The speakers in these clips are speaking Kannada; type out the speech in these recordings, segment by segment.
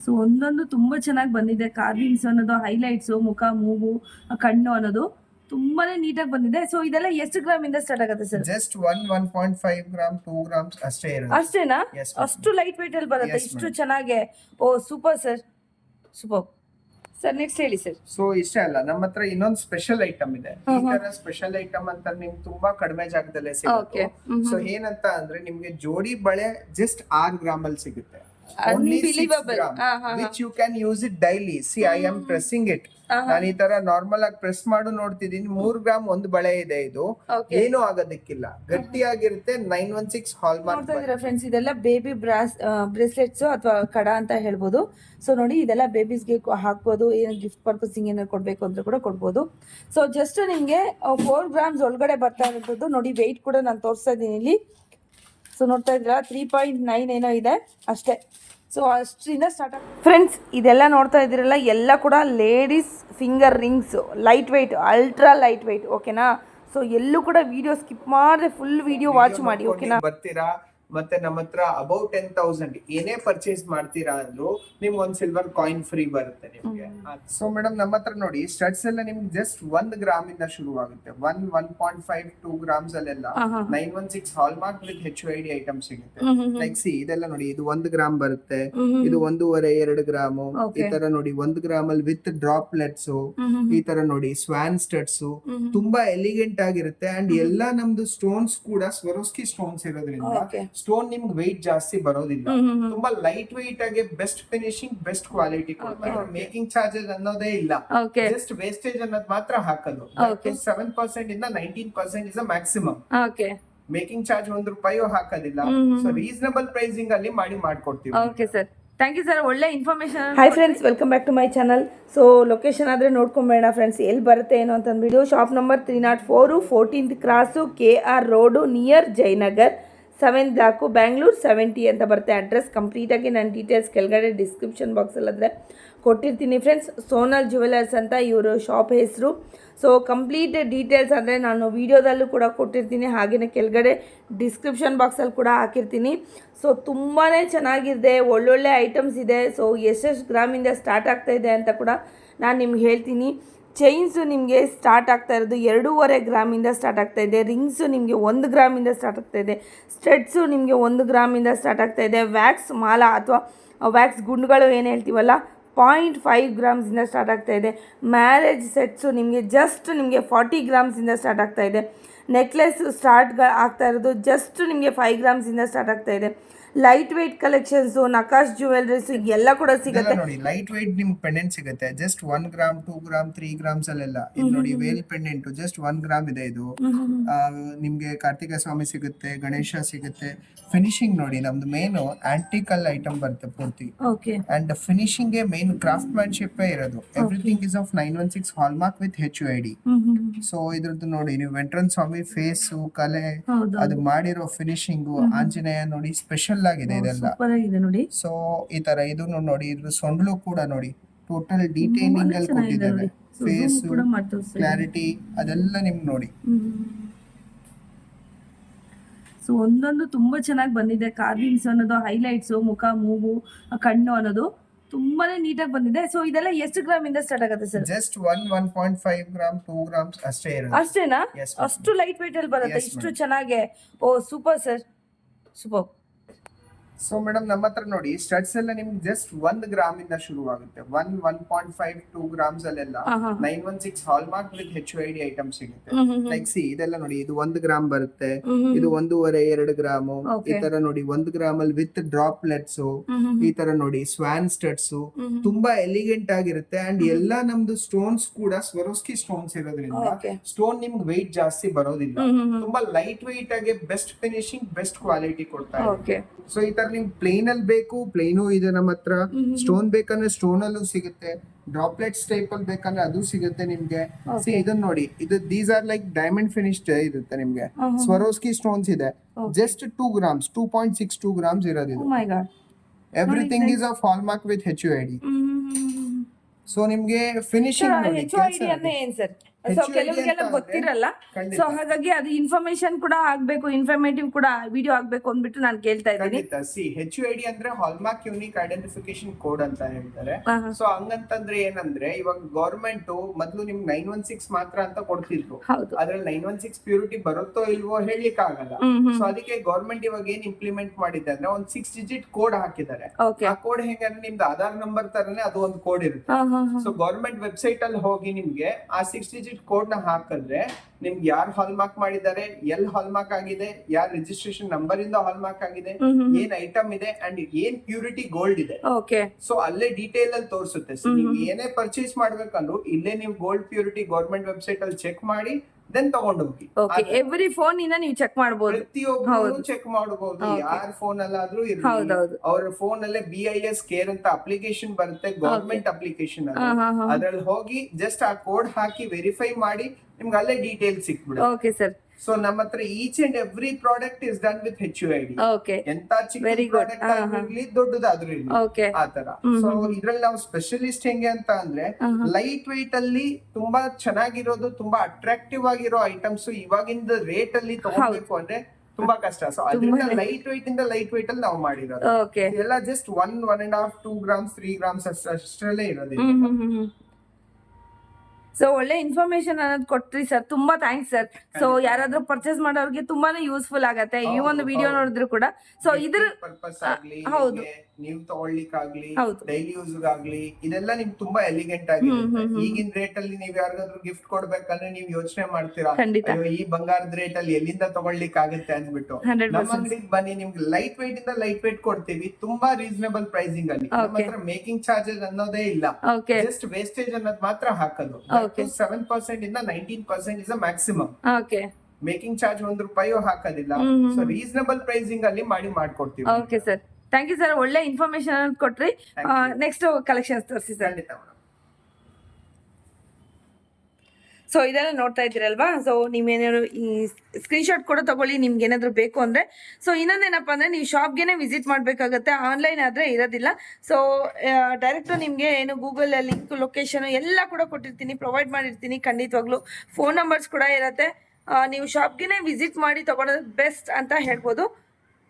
ಸೊ ಒಂದೊಂದು ತುಂಬಾ ಚೆನ್ನಾಗಿ ಬಂದಿದೆ. ಕಾರ್ವಿಂಗ್ಸ್ ಅನ್ನೋದು ಹೈಲೈಟ್ಸ್ ಮುಖ ಮೂಗು ಕಣ್ಣು ಅನ್ನೋದು ತುಂಬಾನೇ ನೀಟಾಗಿ ಬಂದಿದೆ. ಸೊ ಇದೆಲ್ಲ ಎಷ್ಟು ಗ್ರಾಮ್ ಇಂದ ಸ್ಟಾರ್ಟ್ ಆಗುತ್ತೆ sir just one one point five gram two gram ಅಷ್ಟೇ ಅಷ್ಟೇನಾ? ಅಷ್ಟು ಲೈಟ್ weight ಅಲ್ಲಿ ಬರುತ್ತೆ. ಇಷ್ಟು. ಚೆನ್ನಾಗೆ. ಓ super sir super sir next ಹೇಳಿ ಸರ್ ಸೊ ಇಷ್ಟೇ ಅಲ್ಲ. ನಮ್ಮ ಹತ್ರ ಇನ್ನೊಂದು ಸ್ಪೆಷಲ್ ಐಟಮ್ ಇದೆ. ಈ. ತರ ಸ್ಪೆಷಲ್ ಐಟಮ್ ಅಂತ ನಿಮ್ಗೆ ತುಂಬಾ ಕಡಿಮೆ ಜಾಗದಲ್ಲೇ ಸಿಗುತ್ತೆ. ಸೊ ಏನಂತ ಅಂದ್ರೆ ನಿಮ್ಗೆ ಜೋಡಿ ಬಳೆ ಜಸ್ಟ್ ಆರ್ ಗ್ರಾಮ್ ಅಲ್ಲಿ ಸಿಗುತ್ತೆ. Unbelievable. Which you can use it daily see I am pressing it. ನಾನು ಈ ತರ ನಾರ್ಮಲ್ ಆಗಿ ಪ್ರೆಸ್ ಮಾಡು ನೋಡ್ತಿದೀನಿ ಮೂರ್ ಗ್ರಾಮ್ ಒಂದು ಬಳೆ ಇದೆ ಇದು. ಏನೂ ಆಗೋದಕ್ಕಿಲ್ಲ. ಗಟ್ಟಿಯಾಗಿರುತ್ತೆ nine one six hallmark friends ಇದೆಲ್ಲ ಬೇಬಿ ಬ್ರಾಸ್ ಬ್ರೇಸ್ಲೆಟ್ಸ್ ಅಥವಾ ಕಡ ಅಂತ ಹೇಳ್ಬೋದು. ಸೊ ನೋಡಿ ಇದೆಲ್ಲ ಬೇಬೀಸ್ಗೆ ಹಾಕ್ಬೋದು. ಏನು ಗಿಫ್ಟ್ ಪರ್ಪಸಿಂಗ್ ಏನಾದ್ರು ಕೊಡಬೇಕು ಅಂದ್ರೆ ಕೂಡ ಕೊಡ್ಬೋದು. ಸೊ ಜಸ್ಟ್ ನಿಮಗೆ ಫೋರ್ ಗ್ರಾಮ್ಸ್ ಒಳಗಡೆ ಬರ್ತಾ ಇರೋದು. ನೋಡಿ ವೆಯ್ಟ್ ಕೂಡ ನಾನು ತೋರಿಸ್ತಾ ಇದ್ದೀನಿ ಇಲ್ಲಿ. ಸೊ ನೋಡ್ತಾ ಇದ್ದೀರಾ? ತ್ರೀ ಪಾಯಿಂಟ್ ನೈನ್ ಏನೋ ಇದೆ ಅಷ್ಟೇ. ಸೊ ಅಷ್ಟರಿಂದ ಸ್ಟಾರ್ಟ್ ಫ್ರೆಂಡ್ಸ್ ಇದೆಲ್ಲ ನೋಡ್ತಾ ಇದ್ದೀರಲ್ಲ ಎಲ್ಲ ಕೂಡ ladies finger rings light weight ultra light weight ಓಕೆನಾ ಸೊ ಎಲ್ಲೂ ಕೂಡ ವಿಡಿಯೋ ಸ್ಕಿಪ್ ಮಾಡಿದ್ರೆ ಫುಲ್ ವಿಡಿಯೋ ವಾಚ್ ಮಾಡಿ ಓಕೆನಾ ಬರ್ತೀರಾ? ಮತ್ತೆ ನಮ್ಮ ಹತ್ರ ಅಬೌಟ್ ಟೆನ್ ತೌಸಂಡ್ ಏನೇ ಪರ್ಚೇಸ್ ಮಾಡ್ತೀರಾ ಅಂದ್ರು ನಿಮ್ಗೆ ಒಂದ್ ಸಿಲ್ವರ್ ಕಾಯಿನ್ ಫ್ರೀ ಬರುತ್ತೆ ನಿಮ್ಗೆ. ಸೊ ಮೇಡಮ್ ನಮ್ಮ ಹತ್ರ ನೋಡಿ ಸ್ಟಡ್ಸ್ ಎಲ್ಲ ನಿಮ್ಗೆ ಜಸ್ಟ್ ಒಂದ್ ಗ್ರಾಮ್ ಇಂದ ಶುರು ಆಗುತ್ತೆ one one point five two grams ಅಲ್ಲೆಲ್ಲ. Nine one six hallmark with H I D item ಸಿಗುತ್ತೆ. ಲೈಕ್ ಸಿ ಇದೆಲ್ಲ ನೋಡಿ ಇದು ಒಂದ್ ಗ್ರಾಮ್ ಬರುತ್ತೆ. ಇದು ಒಂದೂವರೆ ಎರಡು ಗ್ರಾಮ್. ಈ ತರ ನೋಡಿ ಒಂದ್ ಗ್ರಾಮ್ ಅಲ್ಲಿ ವಿತ್ ಡ್ರಾಪ್ಲೆಟ್ಸ್ ಈ ತರ ನೋಡಿ ಸ್ವಾನ್ ಸ್ಟಡ್ಸ್. ತುಂಬಾ ಎಲಿಗೆಂಟ್ ಆಗಿರುತ್ತೆ. ಅಂಡ್ ಎಲ್ಲಾ ನಮ್ದು ಸ್ಟೋನ್ಸ್ ಕೂಡ ಸ್ವರೋಸ್ಕಿ ಸ್ಟೋನ್ಸ್ ಇರೋದ್ರಿಂದ. ಸ್ಟೋನ್ ನಿಮ್ಗೆ ವೆಯ್ಟ್ ಜಾಸ್ತಿ ಬರೋದಿಲ್ಲ. ತುಂಬಾ ಲೈಟ್ ವೆಯ್ಟ್ ಆಗಿ ಬೆಸ್ಟ್ ಫಿನಿಶಿಂಗ್ ಬೆಸ್ಟ್ ಕ್ವಾಲಿಟಿ ಕೊಡ್ತಾರೆ. ಮೇಕಿಂಗ್ ಚಾರ್ಜಸ್ ಅನ್ನೋದೇ ಇಲ್ಲ. ಓಕೆ ಜಸ್ಟ್ ವೇಸ್ಟೇಜ್ ಅನ್ನೋದು ಮಾತ್ರ ಹಾಕೋದು. ಸೆವೆನ್ ಪರ್ಸೆಂಟ್ ಇಂದ nineteen percent is maximum okay making charge ಒಂದ್ ರೂಪಾಯು ಹಾಕೋದಿಲ್ಲ. ಸೊ. ರೀಸನಬಲ್ ಪ್ರೈಸಿಂಗ್ ಅಲ್ಲಿ ಮಾಡಿ ಮಾಡ್ಕೊಡ್ತೀವಿ. Okay sir thank you sir ಒಳ್ಳೆ information hi friends welcome back to my channel so location ಆದರೆ ನೋಡ್ಕೊಂಬೇಡ ಫ್ರೆಂಡ್ಸ್ ಎಲ್ಲಿ ಬರುತ್ತೆ ಏನು ಅಂತಂದ್ಬಿಟ್ಟು shop number three naught four fourteenth cross K R road near Jayanagar seven block Bangalore seventy ಅಂತ ಬರುತ್ತೆ ಅಡ್ರೆಸ್ ಕಂಪ್ಲೀಟಾಗಿ ನಾನು ಡೀಟೇಲ್ಸ್ ಕೆಳಗಡೆ ಡಿಸ್ಕ್ರಿಪ್ಷನ್ ಬಾಕ್ಸಲ್ಲಾದರೆ ಕೊಟ್ಟಿರ್ತೀನಿ ಫ್ರೆಂಡ್ಸ್ ಸೋನಲ್ ಜುವೆಲರ್ಸ್ ಅಂತ ಇವರು ಶಾಪ್ ಹೆಸರು. ಸೊ ಕಂಪ್ಲೀಟ್ ಡೀಟೇಲ್ಸ್ ಅಂದರೆ ನಾನು ವೀಡಿಯೋದಲ್ಲೂ ಕೂಡ ಕೊಟ್ಟಿರ್ತೀನಿ. ಹಾಗೆಯೇ ಕೆಳಗಡೆ ಡಿಸ್ಕ್ರಿಪ್ಷನ್ ಬಾಕ್ಸಲ್ಲಿ ಕೂಡ ಹಾಕಿರ್ತೀನಿ. ಸೊ ತುಂಬಾ ಚೆನ್ನಾಗಿದೆ. ಒಳ್ಳೊಳ್ಳೆ ಐಟಮ್ಸ್ ಇದೆ. ಸೊ ಎಷ್ಟೆಷ್ಟು ಗ್ರಾಮಿಂದ ಸ್ಟಾರ್ಟ್ ಆಗ್ತಾ ಇದೆ ಅಂತ ಕೂಡ ನಾನು ನಿಮ್ಗೆ ಹೇಳ್ತೀನಿ. ಚೈನ್ಸು ನಿಮಗೆ ಸ್ಟಾರ್ಟ್ ಆಗ್ತಾ ಇರೋದು ಎರಡೂವರೆ ಗ್ರಾಮಿಂದ ಸ್ಟಾರ್ಟ್ ಆಗ್ತಾ ಇದೆ ರಿಂಗ್ಸು ನಿಮಗೆ ಒಂದು ಗ್ರಾಮಿಂದ ಸ್ಟಾರ್ಟ್ ಆಗ್ತಾ ಇದೆ ಸ್ಟಡ್ಸು ನಿಮಗೆ ಒಂದು ಗ್ರಾಮಿಂದ ಸ್ಟಾರ್ಟ್ ಆಗ್ತಾ ಇದೆ ವ್ಯಾಕ್ಸ್ ಮಾಲ ಅಥವಾ ವ್ಯಾಕ್ಸ್ ಗುಂಡುಗಳು ಏನು ಹೇಳ್ತೀವಲ್ಲ ಪಾಯಿಂಟ್ ಫೈವ್ ಗ್ರಾಮ್ಸಿಂದ ಸ್ಟಾರ್ಟ್ ಆಗ್ತಾ ಇದೆ ಮ್ಯಾರೇಜ್ ಸೆಟ್ಸು ನಿಮಗೆ ಜಸ್ಟ್ ನಿಮಗೆ ಫಾರ್ಟಿ ಗ್ರಾಮ್ಸಿಂದ ಸ್ಟಾರ್ಟ್ ಆಗ್ತಾ ಇದೆ ನೆಕ್ಲೆಸ್ ಸ್ಟಾರ್ಟ್ ಆಗ್ತಾ ಇರೋದು ಜಸ್ಟ್ ನಿಮಗೆ ಫೈವ್ ಗ್ರಾಮ್ಸಿಂದ ಸ್ಟಾರ್ಟ್ ಆಗ್ತಾ ಇದೆ. Light weight collections Nakash jewelleries ಎಲ್ಲ ಕೂಡ ಸಿಗುತ್ತೆ. ನೋಡಿ ಲೈಟ್ ವೆಯ್ಟ್ ನಿಮ್ಗೆ ಪೆಂಡೆಂಟ್ ಸಿಗುತ್ತೆ. Just one gram two gram three grams ಅಲ್ಲೆಲ್ಲ. ಇದು ನೋಡಿ Vel pendant just one gram ಇದೆ ಇದು. ನಿಮ್ಗೆ ಕಾರ್ತಿಕ ಸ್ವಾಮಿ ಸಿಗುತ್ತೆ ಗಣೇಶ ಸಿಗುತ್ತೆ. ಫಿನಿಶಿಂಗ್ ನೋಡಿ ನಮ್ದು ಮೇನ್ ಆಂಟಿಕಲ್ ಐಟಮ್ ಬರುತ್ತೆ ಪೂರ್ತಿ. ಅಂಡ್ ಫಿನಿಶಿಂಗ್ಗೆ ಮೇನ್ ಕ್ರಾಫ್ಟ್ ಮ್ಯಾನ್ಶಿಪ್ ಇರೋದು. Everything is of nine one six hallmark with H I D so ಇದ್ರದ್ದು ನೋಡಿ ನೀವು ವೆಂಟ್ರನ್ ಸ್ವಾಮಿ ಫೇಸ್ ಕಲೆ ಅದು ಮಾಡಿರೋ ಫಿನಿಶಿಂಗ್ ಆಂಜನೇಯ ನೋಡಿ ಸ್ಪೆಷಲ್ ಆಗಿದೆ ಇದೆಲ್ಲ. ಸೂಪರ್ ಆಗಿದೆ ನೋಡಿ. ಸೊ ಈ ತರ ಇದು ನೋಡಿ ಇದ್ರ ಸೊಂಡ್ಲು ಕೂಡ ನೋಡಿ. ಟೋಟಲ್ ಡೀಟೇಲಿಂಗ್ ಅಲ್ಲಿ ಕೊಟ್ಟಿದ್ದೇವೆ ಫೇಸ್ ಕ್ಲಾರಿಟಿ ಅದೆಲ್ಲ ನಿಮ್ಗೆ ನೋಡಿ. ಸೊ ಒಂದೊಂದು ತುಂಬಾ ಚೆನ್ನಾಗಿ ಬಂದಿದೆ. ಕಾರ್ವಿಂಗ್ಸ್ ಅನ್ನೋದು ಹೈಲೈಟ್ಸ್ ಮುಖ ಮೂಗು ಕಣ್ಣು ಅನ್ನೋದು ತುಂಬಾನೇ ನೀಟಾಗಿ ಬಂದಿದೆ. ಸೊ ಇದೆಲ್ಲ ಎಷ್ಟು ಗ್ರಾಮ್ ಇಂದ ಸ್ಟಾರ್ಟ್ ಆಗುತ್ತೆ sir? Just one one point five gram two gram ಅಷ್ಟೇ ಅಷ್ಟೇನಾ? ಅಷ್ಟು ಲೈಟ್ ವೆಯ್ಟ್ ಅಲ್ಲಿ ಬರುತ್ತೆ. ಇಷ್ಟು. ಚೆನ್ನಾಗೆ. ಓ super sir super so madam ನಮ್ಮ ಹತ್ರ ನೋಡಿ ಸ್ಟಡ್ಸ್ ಎಲ್ಲ ನಿಮ್ಗೆ ಜಸ್ಟ್ ಒಂದ್ ಗ್ರಾಮ್ ಇಂದ ಶುರು ಆಗುತ್ತೆ one one point five two grams ಅಲ್ಲೆಲ್ಲ. Nine one six hallmark with H I D item ಸಿಗುತ್ತೆ. ಲೈಕ್ ಸಿ ಇದೆಲ್ಲ ನೋಡಿ ಇದು ಒಂದ್ ಗ್ರಾಮ್ ಬರುತ್ತೆ. ಇದು ಒಂದೂವರೆ ಎರಡು ಗ್ರಾಮ್. ಈ ತರ ನೋಡಿ ಒಂದ್ ಗ್ರಾಮ್ ಅಲ್ಲಿ ವಿತ್ ಡ್ರಾಪ್ಲೆಟ್ಸ್ ಈ ತರ ನೋಡಿ ಸ್ವಾನ್ ಸ್ಟಡ್ಸ್. ತುಂಬಾ ಎಲಿಗೆಂಟ್ ಆಗಿರುತ್ತೆ. ಅಂಡ್ ಎಲ್ಲಾ ನಮ್ದು ಸ್ಟೋನ್ಸ್ ಕೂಡ ಸ್ವರೋಸ್ಕಿ ಸ್ಟೋನ್ಸ್ ಇರೋದ್ರಿಂದ ಸ್ಟೋನ್ ನಿಮ್ಗೆ weight ಜಾಸ್ತಿ ಬರೋದಿಲ್ಲ. ತುಂಬಾ ಲೈಟ್ ವೆಯ್ಟ್ ಆಗಿ ಬೆಸ್ಟ್ ಫಿನಿಶಿಂಗ್ ಬೆಸ್ಟ್ ಕ್ವಾಲಿಟಿ ಕೊಡ್ತಾರೆ ಸೊ ಈ ತರ ನಿಮ್ಗೆ ಪ್ಲೇನ್ ಅಲ್ಲಿ ಬೇಕು ಪ್ಲೇನು ಇದೆ ನಮ್ಮ ಹತ್ರ. ಸ್ಟೋನ್ ಬೇಕಂದ್ರೆ ಸ್ಟೋನ್ ಅಲ್ಲೂ ಸಿಗುತ್ತೆ. ಡ್ರಾಪ್ಲೆಟ್ ಟೈಪ್ ಅಲ್ಲಿ ಬೇಕಂದ್ರೆ ಅದು ಸಿಗುತ್ತೆ ನಿಮ್ಗೆ. ಸಿ ಇದನ್ನ ನೋಡಿ. ಇದು these are like diamond finish ಇರುತ್ತೆ ನಿಮ್ಗೆ. ಸ್ವರೋಸ್ಕಿ ಸ್ಟೋನ್ಸ್ ಇದೆ. Just two grams two point six two grams ಇರೋದು ಓ ಇದು my God everything is of hallmark with H U I D so ನಿಮ್ಗೆ ಫಿನಿಶಿಂಗ್ ನೋಡಿ ಸೊ ಕೆಲವರಿಗೆಲ್ಲ ಗೊತ್ತಿರಲ್ಲ. ಸೊ ಹಾಗಾಗಿ ಅದು ಇನ್ಫಾರ್ಮೇಶನ್ ಕೂಡ ಆಗ್ಬೇಕು ಇನ್ಫಾರ್ಮೇಟಿವ್ ಕೂಡ ವಿಡಿಯೋ ಆಗ್ಬೇಕು ಅಂದ್ಬಿಟ್ಟು ನಾನು ಕೇಳ್ತಾ ಇದ್ದೀನಿ. See H U I D D ಅಂದ್ರೆ ಹಾಲ್ಮಾರ್ಕ್ ಯೂನಿಕ್ ಐಡೆಂಟಿಫಿಕೇಶನ್ ಕೋಡ್ ಅಂತ ಹೇಳ್ತಾರೆ. ಸೊ ಹಂಗಂತಂದ್ರೆ ಏನಂದ್ರೆ ಇವಾಗ ಗೌರ್ಮೆಂಟ್ ಮೊದಲು ನಿಮ್ಗೆ ನೈನ್ ಒನ್ ಸಿಕ್ಸ್ ಮಾತ್ರ ಅಂತ ಕೊಡ್ತಿದ್ರು. ಅದ್ರಲ್ಲಿ ನೈನ್ ಒನ್ ಸಿಕ್ಸ್ ಪ್ಯೂರಿಟಿ ಬರುತ್ತೋ ಇಲ್ವೋ ಹೇಳಲಿಕ್ಕೆ ಆಗಲ್ಲ ಸೊ ಅದಕ್ಕೆ ಗೌರ್ಮೆಂಟ್ ಇವಾಗ ಏನ್ ಇಂಪ್ಲಿಮೆಂಟ್ ಮಾಡಿದೆ ಅಂದ್ರೆ ಒಂದ್ ಸಿಕ್ಸ್ ಡಿಜಿಟ್ ಕೋಡ್ ಹಾಕಿದ್ದಾರೆ. ಆ ಕೋಡ್ ಹೆಂಗಂದ್ರೆ ನಿಮ್ದು ಆಧಾರ್ ನಂಬರ್ ತರನೇ ಅದು ಒಂದು ಕೋಡ್ ಇರುತ್ತೆ. ಸೊ ಗೌರ್ಮೆಂಟ್ ವೆಬ್ಸೈಟ್ ಅಲ್ಲಿ ಹೋಗಿ ನಿಮ್ಗೆ ಆ ಸಿಕ್ಸ್ ಡಿಜಿಟ್ ಕೋಡ್ನ ಹಾಕಿದ್ರೆ ನಿಮ್ಗೆ ಯಾರು ಹಾಲ್ಮಾರ್ಕ್ ಮಾಡಿದ್ದಾರೆ ಎಲ್ ಹಾಲ್ಮಾರ್ಕ್ ಆಗಿದೆ ಯಾರ್ ರಿಜಿಸ್ಟ್ರೇಷನ್ ನಂಬರ್ ಇಂದ ಹಾಲ್ಮಾರ್ಕ್ ಆಗಿದೆ ಏನ್ ಐಟಮ್ ಇದೆ ಅಂಡ್ ಏನ್ ಪ್ಯೂರಿಟಿ ಗೋಲ್ಡ್ ಇದೆ. ಸೊ ಅಲ್ಲೇ ಡೀಟೇಲ್ ಅಲ್ಲಿ ತೋರಿಸುತ್ತೆ. ಏನೇ ಪರ್ಚೇಸ್ ಮಾಡ್ಬೇಕಂದ್ರು ಇಲ್ಲೇ ನೀವು ಗೋಲ್ಡ್ ಪ್ಯೂರಿಟಿ ಗೌರ್ಮೆಂಟ್ ವೆಬ್ಸೈಟ್ ಅಲ್ಲಿ ಚೆಕ್ ಮಾಡಿ ದೆನ್ ತಗೊಂಡು ಹೋಗಿ. ಓಕೆ ಎವ್ರಿ ಫೋನ್ ಇಂದ ನೀವು ಚೆಕ್ ಮಾಡಬಹುದು ಪ್ರತಿಯೊಬ್ಬರು. ಚೆಕ್ ಮಾಡಬಹುದು. ಯಾರ ಫೋನ್ ಅಲ್ಲಾದ್ರೂ ಇರ್ಲಿ. ಅವ್ರ ಫೋನ್ ಅಲ್ಲೇ ಬಿ ಐ ಎಸ್ ಕೇರ್ ಅಂತ ಅಪ್ಲಿಕೇಶನ್ ಬರುತ್ತೆ ಗವರ್ಮೆಂಟ್ ಅಪ್ಲಿಕೇಶನ್ ಅದ್ರಲ್ಲಿ ಹೋಗಿ ಜಸ್ಟ್ ಆ ಕೋಡ್ ಹಾಕಿ ವೆರಿಫೈ ಮಾಡಿ ನಿಮ್ಗೆ ಅಲ್ಲೇ ಡೀಟೇಲ್ ಸಿಕ್ಬಿಡುತ್ತೆ. ಓಕೆ ಸರ್ ಸೊ ನಮ್ಮ ಹತ್ರ each and every product is done with H U I D okay ಎಂತ ಚಿಕ್ಕ Very good. ಪ್ರಾಡಕ್ಟ್ ದೊಡ್ಡದಾದ್ರೂ ಇರ್ಲಿ. ಓಕೆ ಆ ತರ ಸೊ ಇದ್ರಲ್ಲಿ ನಾವು ಸ್ಪೆಷಲಿಸ್ಟ್ ಹೆಂಗೆ ಅಂತ ಅಂದ್ರೆ ಲೈಟ್ ವೆಯ್ಟ್ ಅಲ್ಲಿ ತುಂಬಾ ಚೆನ್ನಾಗಿರೋದು ತುಂಬಾ ಅಟ್ರಾಕ್ಟಿವ್ ಆಗಿರೋ ಐಟಮ್ಸ್ ಇವಾಗಿಂದ ರೇಟ್ ಅಲ್ಲಿ ತಗೋಬೇಕು ಅಂದ್ರೆ ತುಂಬಾ ಕಷ್ಟ. ಸೊ ಅದರಿಂದ ಲೈಟ್ ವೆಯ್ಟ್ ಇಂದ ಲೈಟ್ ವೆಯ್ಟ್ ಅಲ್ಲಿ ನಾವು ಮಾಡಿರೋದು. ಓಕೆ ಎಲ್ಲ just one one and half two grams three grams ಅಷ್ಟರಲ್ಲೇ ಇರೋದು ಹ್ಮ್ ಹ್ಮ್ ಹ್ಮ್ ಹ್ಮ್. ಸೊ ಒಳ್ಳೆ ಇನ್ಫಾರ್ಮೇಶನ್ ಅನ್ನೋದು ಕೊಟ್ರಿ ಸರ್ ತುಂಬಾ ಥ್ಯಾಂಕ್ಸ್ ಸರ್ ಸೊ ಯಾರಾದ್ರೂ ಪರ್ಚೇಸ್ ಮಾಡೋರಿಗೆ ತುಂಬಾನೇ ಯೂಸ್ಫುಲ್ ಆಗತ್ತೆ. ಈ ಒಂದು ವಿಡಿಯೋ ನೋಡಿದ್ರು ಕೂಡ. ಸೊ ಇದ್ರ ಹೌದು. ನೀವು ತಗೊಳ್ಲಿಕ್ ಆಗ್ಲಿ ಡೈಲಿ ಯೂಸ್ ಆಗ್ಲಿ ಇದೆಲ್ಲ ನಿಮ್ಗೆ ತುಂಬಾ ಎಲಿಗೆಂಟ್ ಆಗಿ ಈಗಿನ ರೇಟ್ ಅಲ್ಲಿ ನೀವ್ ಯಾರಿಗಾದ್ರೂ ಗಿಫ್ಟ್ ಕೊಡ್ಬೇಕಂದ್ರೆ ನೀವ್ ಯೋಚನೆ ಮಾಡ್ತೀರಾ? ಅಯ್ಯೋ ಈ ಬಂಗಾರದ ರೇಟ್ ಅಲ್ಲಿ ಎಲ್ಲಿಂದ ತಗೊಳ್ಲಿಕ್ ಆಗುತ್ತೆ ಅಂದ್ಬಿಟ್ಟು. 100% ನಮ್ಮ ಅಂಗಡಿಗೆ ಬನ್ನಿ ನಿಮ್ಗೆ ಲೈಟ್ weight ಇಂದ ಲೈಟ್ weight ಕೊಡ್ತೀವಿ. ತುಂಬಾ ರೀಸನೇಬಲ್ ಪ್ರೈಸಿಂಗ್ ಅಲ್ಲಿ. ಮೇಕಿಂಗ್ ಚಾರ್ಜಸ್ ಅನ್ನೋದೇ ಇಲ್ಲ. ಜಸ್ಟ್ ವೇಸ್ಟೇಜ್ ಅನ್ನೋದು ಮಾತ್ರ ಹಾಕೋದು. ಸೆವೆನ್ ಪರ್ಸೆಂಟ್ ಇಂದ nineteen percent is maximum making charge ಒಂದ್ ರೂಪಾಯಿ ಹಾಕೋದಿಲ್ಲ. ಸೊ ರೀಸನಬಲ್ ಪ್ರೈಸಿಂಗ್ ಅಲ್ಲಿ ಮಾಡಿ ಮಾಡ್ಕೊಡ್ತೀವಿ. Okay sir thank you sir ಒಳ್ಳೆ ಇನ್ಫಾರ್ಮೇಶನ್ ಕೊಟ್ರಿ. ನೆಕ್ಸ್ಟ್ ಕಲೆಕ್ಷನ್ಸ್ ತೋರಿಸಿ ಸರ್. ಸೊ ಇದೆಲ್ಲ ನೋಡ್ತಾ ಇದ್ದೀರಲ್ವಾ? ಸೊ ನೀವೇನಾದ್ರು ಈ ಸ್ಕ್ರೀನ್ಶಾಟ್ ಕೂಡ ತಗೊಳ್ಳಿ ನಿಮ್ಗೆ ಏನಾದ್ರು ಬೇಕು ಅಂದ್ರೆ. ಸೊ ಇನ್ನೊಂದೇನಪ್ಪ ಅಂದ್ರೆ ನೀವು ಶಾಪ್ಗೆನೆ ವಿಸಿಟ್ ಮಾಡಬೇಕಾಗತ್ತೆ. ಆನ್ಲೈನ್ ಆದ್ರೆ ಇರೋದಿಲ್ಲ. ಸೊ ಡೈರೆಕ್ಟ್ ನಿಮಗೆ ಏನು ಗೂಗಲ್ ಲಿಂಕ್ ಲೊಕೇಶನ್ ಎಲ್ಲ ಕೂಡ ಕೊಟ್ಟಿರ್ತೀನಿ. ಪ್ರೊವೈಡ್ ಮಾಡಿರ್ತೀನಿ ಖಂಡಿತವಾಗ್ಲೂ. ಫೋನ್ ನಂಬರ್ಸ್ ಕೂಡ ಇರತ್ತೆ. ನೀವು ಶಾಪ್ಗೆನೆ ವಿಸಿಟ್ ಮಾಡಿ ತಗೊಳೋದು ಬೆಸ್ಟ್ ಅಂತ ಹೇಳ್ಬೋದು.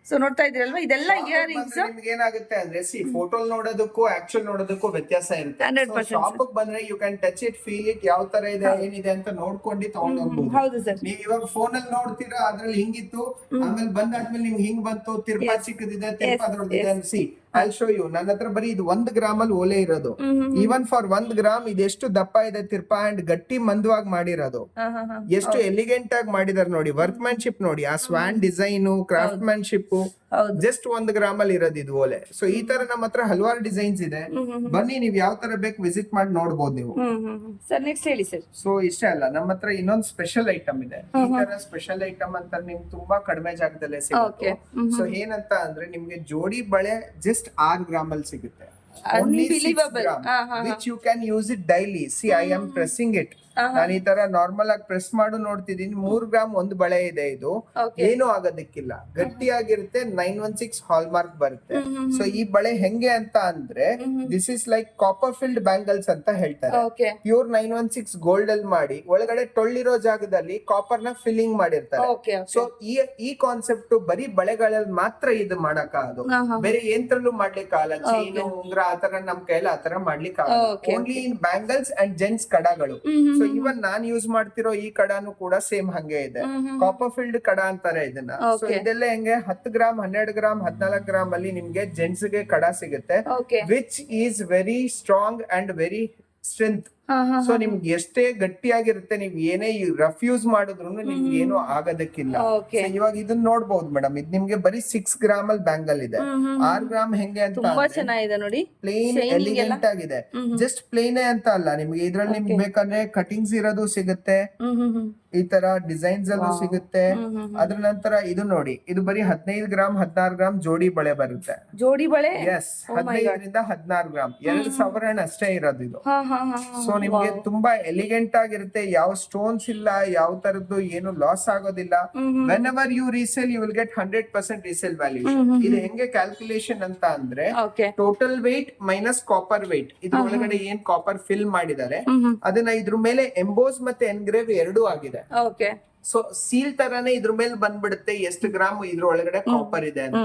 ಸೊ ನೋಡ್ತಾ ಇದ್ರಲ್ವಾ ಇದೆಲ್ಲ ಇಯರಿಂಗ್ಸ್ ನಿಮ್ಗೆ ಏನಾಗುತ್ತೆ ಅಂದ್ರೆ ಸಿ ಫೋಟೋ ನೋಡೋದಕ್ಕೂ ಆಕ್ಚುಲ್ ನೋಡೋದಕ್ಕೂ ವ್ಯತ್ಯಾಸ ಇರುತ್ತೆ. 100% ಶಾಪ್ ಬಂದ್ರೆ you can touch it feel it ಯಾವ ತರ ಇದೆ ಏನಿದೆ ಅಂತ ನೋಡ್ಕೊಂಡು ತಗೊಂಡ್ ಹೋಗ್ಬೋದು. ಹೌದು ಸರ್. ನೀವ್ ಇವಾಗ ಫೋನ್ ಅಲ್ಲಿ ನೋಡ್ತೀರಾ ಅದ್ರಲ್ಲಿ ಹಿಂಗಿತ್ತು ಆಮೇಲೆ ಬಂದಾದ್ಮೇಲೆ ನಿಮ್ಗೆ ಹಿಂಗ್ ಬಂತು ತಿರ್ಪಾ ಚಿಕ್ಕದಿದೆ ತಿರ್ಪಾ ದೊಡ್ಡದಿದೆ ಸಿ ಐ ಶೋ ಯು ನನ್ನ ಹತ್ರ ಬರೀ ಇದು ಒಂದ್ ಗ್ರಾಮ್ ಅಲ್ಲಿ ಓಲೆ ಇರೋದು. ಈವನ್ ಫಾರ್ ಒಂದ್ ಗ್ರಾಮ್ ಇದೆಷ್ಟು ದಪ್ಪ ಇದೆ ತಿರ್ಪಾ ಅಂಡ್ ಗಟ್ಟಿ ಮಂದವಾಗಿ ಮಾಡಿರೋದು. ಎಷ್ಟು ಎಲಿಗೆಂಟ್ ಆಗಿ ಮಾಡಿದಾರೆ ನೋಡಿ. ವರ್ಕ್ ವರ್ಕ್ಮ್ಯಾನ್ಶಿಪ್ ನೋಡಿ. ಆ swan design craftsmanship just ಒಂದ್ ಗ್ರಾಮ್ ಅಲ್ಲಿ ಇರೋದು ಇದು ಓಲೆ. ಸೊ ಈ ತರ ನಮ್ಮ ಹತ್ರ ಹಲವಾರು ಡಿಸೈನ್ಸ್ ಇದೆ. ಬನ್ನಿ ನೀವ್ ಯಾವ ತರ ಬೇಕು ವಿಸಿಟ್ ಮಾಡಿ ನೋಡಬಹುದು ನೀವು. ಸರ್ ನೆಕ್ಸ್ಟ್ ಹೇಳಿ ಸರ್. ಸೊ ಇಷ್ಟೇ ಅಲ್ಲ ನಮ್ಮ ಹತ್ರ ಇನ್ನೊಂದು ಸ್ಪೆಷಲ್ ಐಟಮ್ ಇದೆ. ಈ ತರ ಸ್ಪೆಷಲ್ ಐಟಮ್ ಅಂತ ನಿಮ್ಗೆ ತುಂಬಾ ಕಡಿಮೆ ಜಾಗದಲ್ಲೇ. ಸಿಗುತ್ತೆ. ಸೊ ಏನಂತ ಅಂದ್ರೆ ನಿಮ್ಗೆ ಜೋಡಿ ಬಳೆ ಜಸ್ಟ್ ಆರ್ ಗ್ರಾಮ್ ಅಲ್ಲಿ ಸಿಗುತ್ತೆ Unbelievable. ಹಾ, ಹಾ, ಹಾ. Which you can use it daily see I am pressing it ನಾನು ಈ ತರ ನಾರ್ಮಲ್ ಆಗಿ ಪ್ರೆಸ್ ಮಾಡು ನೋಡ್ತಿದ್ದೀನಿ ಮೂರ್ ಗ್ರಾಮ್ ಒಂದು ಬಳೆ ಇದೆ ಇದು. ಏನು ಆಗೋದಕ್ಕಿಲ್ಲ. ಗಟ್ಟಿಯಾಗಿರುತ್ತೆ nine one six hallmark ಬರುತ್ತೆ ಸೊ ಈ ಬಳೆ ಹೆಂಗೆ ಅಂತ ಅಂದ್ರೆ this is like copper filled bangles ಅಂತ ಹೇಳ್ತಾರೆ. Pure nine one six gold ಅಲ್ಲಿ ಮಾಡಿ ಒಳಗಡೆ ಟೊಳ್ಳಿರೋ ಜಾಗದಲ್ಲಿ ಕಾಪರ್ನ ಫಿಲ್ಲಿಂಗ್ ಮಾಡಿರ್ತಾರೆ. ಸೊ ಈ ಈ ಕಾನ್ಸೆಪ್ಟ್ ಬರೀ ಬಳೆಗಳಲ್ಲಿ ಮಾತ್ರ ಇದು ಮಾಡಕ್ಕಾಗದು ಅದು ಬೇರೆ ಎಂತ್ರಲ್ಲೂ ಮಾಡ್ಲಿಕ್ಕೆ ಆಗಲ್ಲ. ಚೈನು ಉಂಗ್ರ ಆತರ ನಮ್ ಕೈಯಲ್ಲಿ ಆತರ ಮಾಡ್ಲಿಕ್ಕೆ ಆಗಲ್ಲ. Only in bangles and gents ಕಡಗಳು. So even ನಾನ್ ಯೂಸ್ ಮಾಡ್ತಿರೋ ಈ ಕಡಾನು ಕೂಡ ಸೇಮ್ ಹಂಗೆ ಇದೆ. ಕಾಪರ್ ಫೀಲ್ಡ್ ಕಡ ಅಂತಾರೆ ಇದನ್ನ. ಸೊ ಇದೆಲ್ಲ ಹೆಂಗೆ ಹತ್ತು ಗ್ರಾಮ್ ಹನ್ನೆರಡು ಗ್ರಾಮ್ ಹದಿನಾಲ್ಕು ಗ್ರಾಮ್ ಅಲ್ಲಿ ನಿಮ್ಗೆ ಜೆಂಟ್ಸ್ಗೆ ಕಡ ಸಿಗುತ್ತೆ. Which is very strong and very strength so ನಿಮ್ಗೆ ಎಷ್ಟೇ ಗಟ್ಟಿಯಾಗಿರುತ್ತೆ ನೀವ್ ಏನೇ ರೆಫ್ಯೂಸ್ ಮಾಡಿದ್ರು ನಿಮ್ಗೆ ಏನು ಆಗೋದಕ್ಕಿಲ್ಲ. ಇವಾಗ ಇದನ್ನ ನೋಡಬಹುದು ಮೇಡಮ್. ಇದು ನಿಮ್ಗೆ ಬರೀ ಸಿಕ್ಸ್ ಗ್ರಾಮ್ ಅಲ್ಲಿ ಬ್ಯಾಂಗಲ್ ಇದೆ. ಆರ್ ಗ್ರಾಮ್ ಹೆಂಗೆ ಅಂತ ಚೆನ್ನಾಗಿದೆ ನೋಡಿ. ಪ್ಲೇನ್ ಎಲಿಗೆಂಟ್ ಆಗಿದೆ. ಜಸ್ಟ್ ಪ್ಲೇನೇ ಅಂತ ಅಲ್ಲ. ನಿಮ್ಗೆ ಇದ್ರಲ್ಲಿ ನಿಮ್ಗೆ ಬೇಕಂದ್ರೆ ಕಟಿಂಗ್ಸ್ ಇರೋದು ಸಿಗುತ್ತೆ. ಈ ತರ ಡಿಸೈನ್ಸ್ ಅಲ್ಲಿ ಸಿಗುತ್ತೆ. ಅದ್ರ ನಂತರ ಇದು ನೋಡಿ. ಇದು ಬರೀ ಹದಿನೈದು ಗ್ರಾಮ್ ಹದಿನಾರು ಗ್ರಾಮ್ ಜೋಡಿ ಬಳೆ ಬರುತ್ತೆ. ಜೋಡಿ ಬಳೆ? ಎಸ್ ಹದಿನೈದರಿಂದ ಹದಿನಾರು ಗ್ರಾಮ್ ಎರಡು ಸಾವಿರ ಅಷ್ಟೇ ಇರೋದು ಇದು. ಸೊ ನಿಮ್ಗೆ ತುಂಬಾ ಎಲಿಗೆಂಟ್ ಆಗಿರುತ್ತೆ. ಯಾವ ಸ್ಟೋನ್ಸ್ ಇಲ್ಲ ಯಾವ ತರದ್ದು ಏನು ಲಾಸ್ ಆಗೋದಿಲ್ಲ. Whenever you resale you will get hundred percent resale value ಇದು ಹೆಂಗೆ ಕ್ಯಾಲ್ಕುಲೇಷನ್ ಅಂತ ಅಂದ್ರೆ total weight minus copper weight. ಇದ್ರ ಒಳಗಡೆ ಏನ್ ಕಾಪರ್ ಫಿಲ್ ಮಾಡಿದ್ದಾರೆ ಅದನ್ನ ಇದ್ರ ಮೇಲೆ ಎಂಬೋಸ್ ಮತ್ತೆ ಎನ್ಗ್ರೇವ್ ಎರಡೂ ಆಗಿದೆ. ಸೊ ಸೀಲ್ ತರಾನೇ ಇದ್ರ ಮೇಲೆ ಬಂದ್ಬಿಡುತ್ತೆ ಎಷ್ಟು ಗ್ರಾಮ್ ಇದ್ರ ಒಳಗಡೆ ಕಾಪರ್ ಇದೆ ಅಂತ.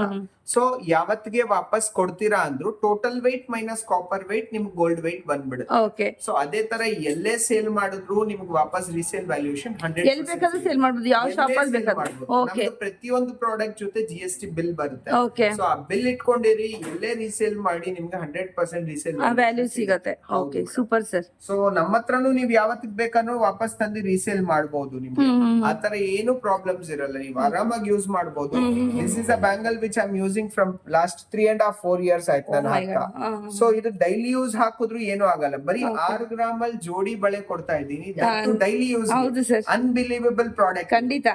ಸೊ ಯಾವತ್ತಿಗೆ ವಾಪಸ್ ಕೊಡ್ತೀರಾ ಅಂದ್ರು total weight minus copper weight ನಿಮ್ಗೆ ಗೋಲ್ಡ್ weight ಬಂದ್ಬಿಡುತ್ತೆ. ಓಕೆ ಸೊ ಅದೇ ತರ ಎಲ್ಲೇ ಸೇಲ್ ಮಾಡಿದ್ರು ನಿಮ್ಗೆ ವಾಪಸ್ ರೀಸೇಲ್ ವ್ಯಾಲ್ಯೂಷನ್ ಹಂಡ್ರೆಡ್ ಪ್ರತಿಯೊಂದು ಪ್ರಾಡಕ್ಟ್ ಜೊತೆ ಜಿ ಎಸ್ ಟಿ ಬಿಲ್ ಬರುತ್ತೆ. ಸೊ ಆ ಬಿಲ್ ಇಟ್ಕೊಂಡಿರಿ ಎಲ್ಲೇ ರೀಸೇಲ್ ಮಾಡಿ ನಿಮ್ಗೆ ಹಂಡ್ರೆಡ್ ಪರ್ಸೆಂಟ್ ರೀಸೇಲ್ ವ್ಯಾಲ್ಯೂ ಸಿಗುತ್ತೆ. ಓಕೆ ಸೂಪರ್ ಸರ್ ಸೊ ನಮ್ಮ ಹತ್ರನು ನೀವ್ ಯಾವತ್ತಿಗ್ ಬೇಕಾದ್ರೂ ವಾಪಸ್ ತಂದು ರೀಸೇಲ್ ಮಾಡಬಹುದು ನಿಮ್ಗೆ. ಆ ತರ ಏನು ಪ್ರಾಬ್ಲಮ್ಸ್ ಇರಲ್ಲ. ನೀವು ಆರಾಮಾಗಿ ಯೂಸ್ ಮಾಡಬಹುದು this is a bangle which I using from last three and half four years ಆಯ್ತು ನಾನು ಹಾಕ್ತಾ ಸೊ ಇದು ಡೈಲಿ ಯೂಸ್ ಹಾಕಿದ್ರು ಏನು ಆಗಲ್ಲ. ಬರೀ ಆರು ಗ್ರಾಮ್ ಅಲ್ಲಿ ಜೋಡಿ ಬಳೆ ಕೊಡ್ತಾ ಇದ್ದೀನಿ. ಡೈಲಿ ಯೂಸ್ ಅನ್ಬಿಲೀವಬಲ್ ಪ್ರಾಡಕ್ಟ್ ಖಂಡಿತ.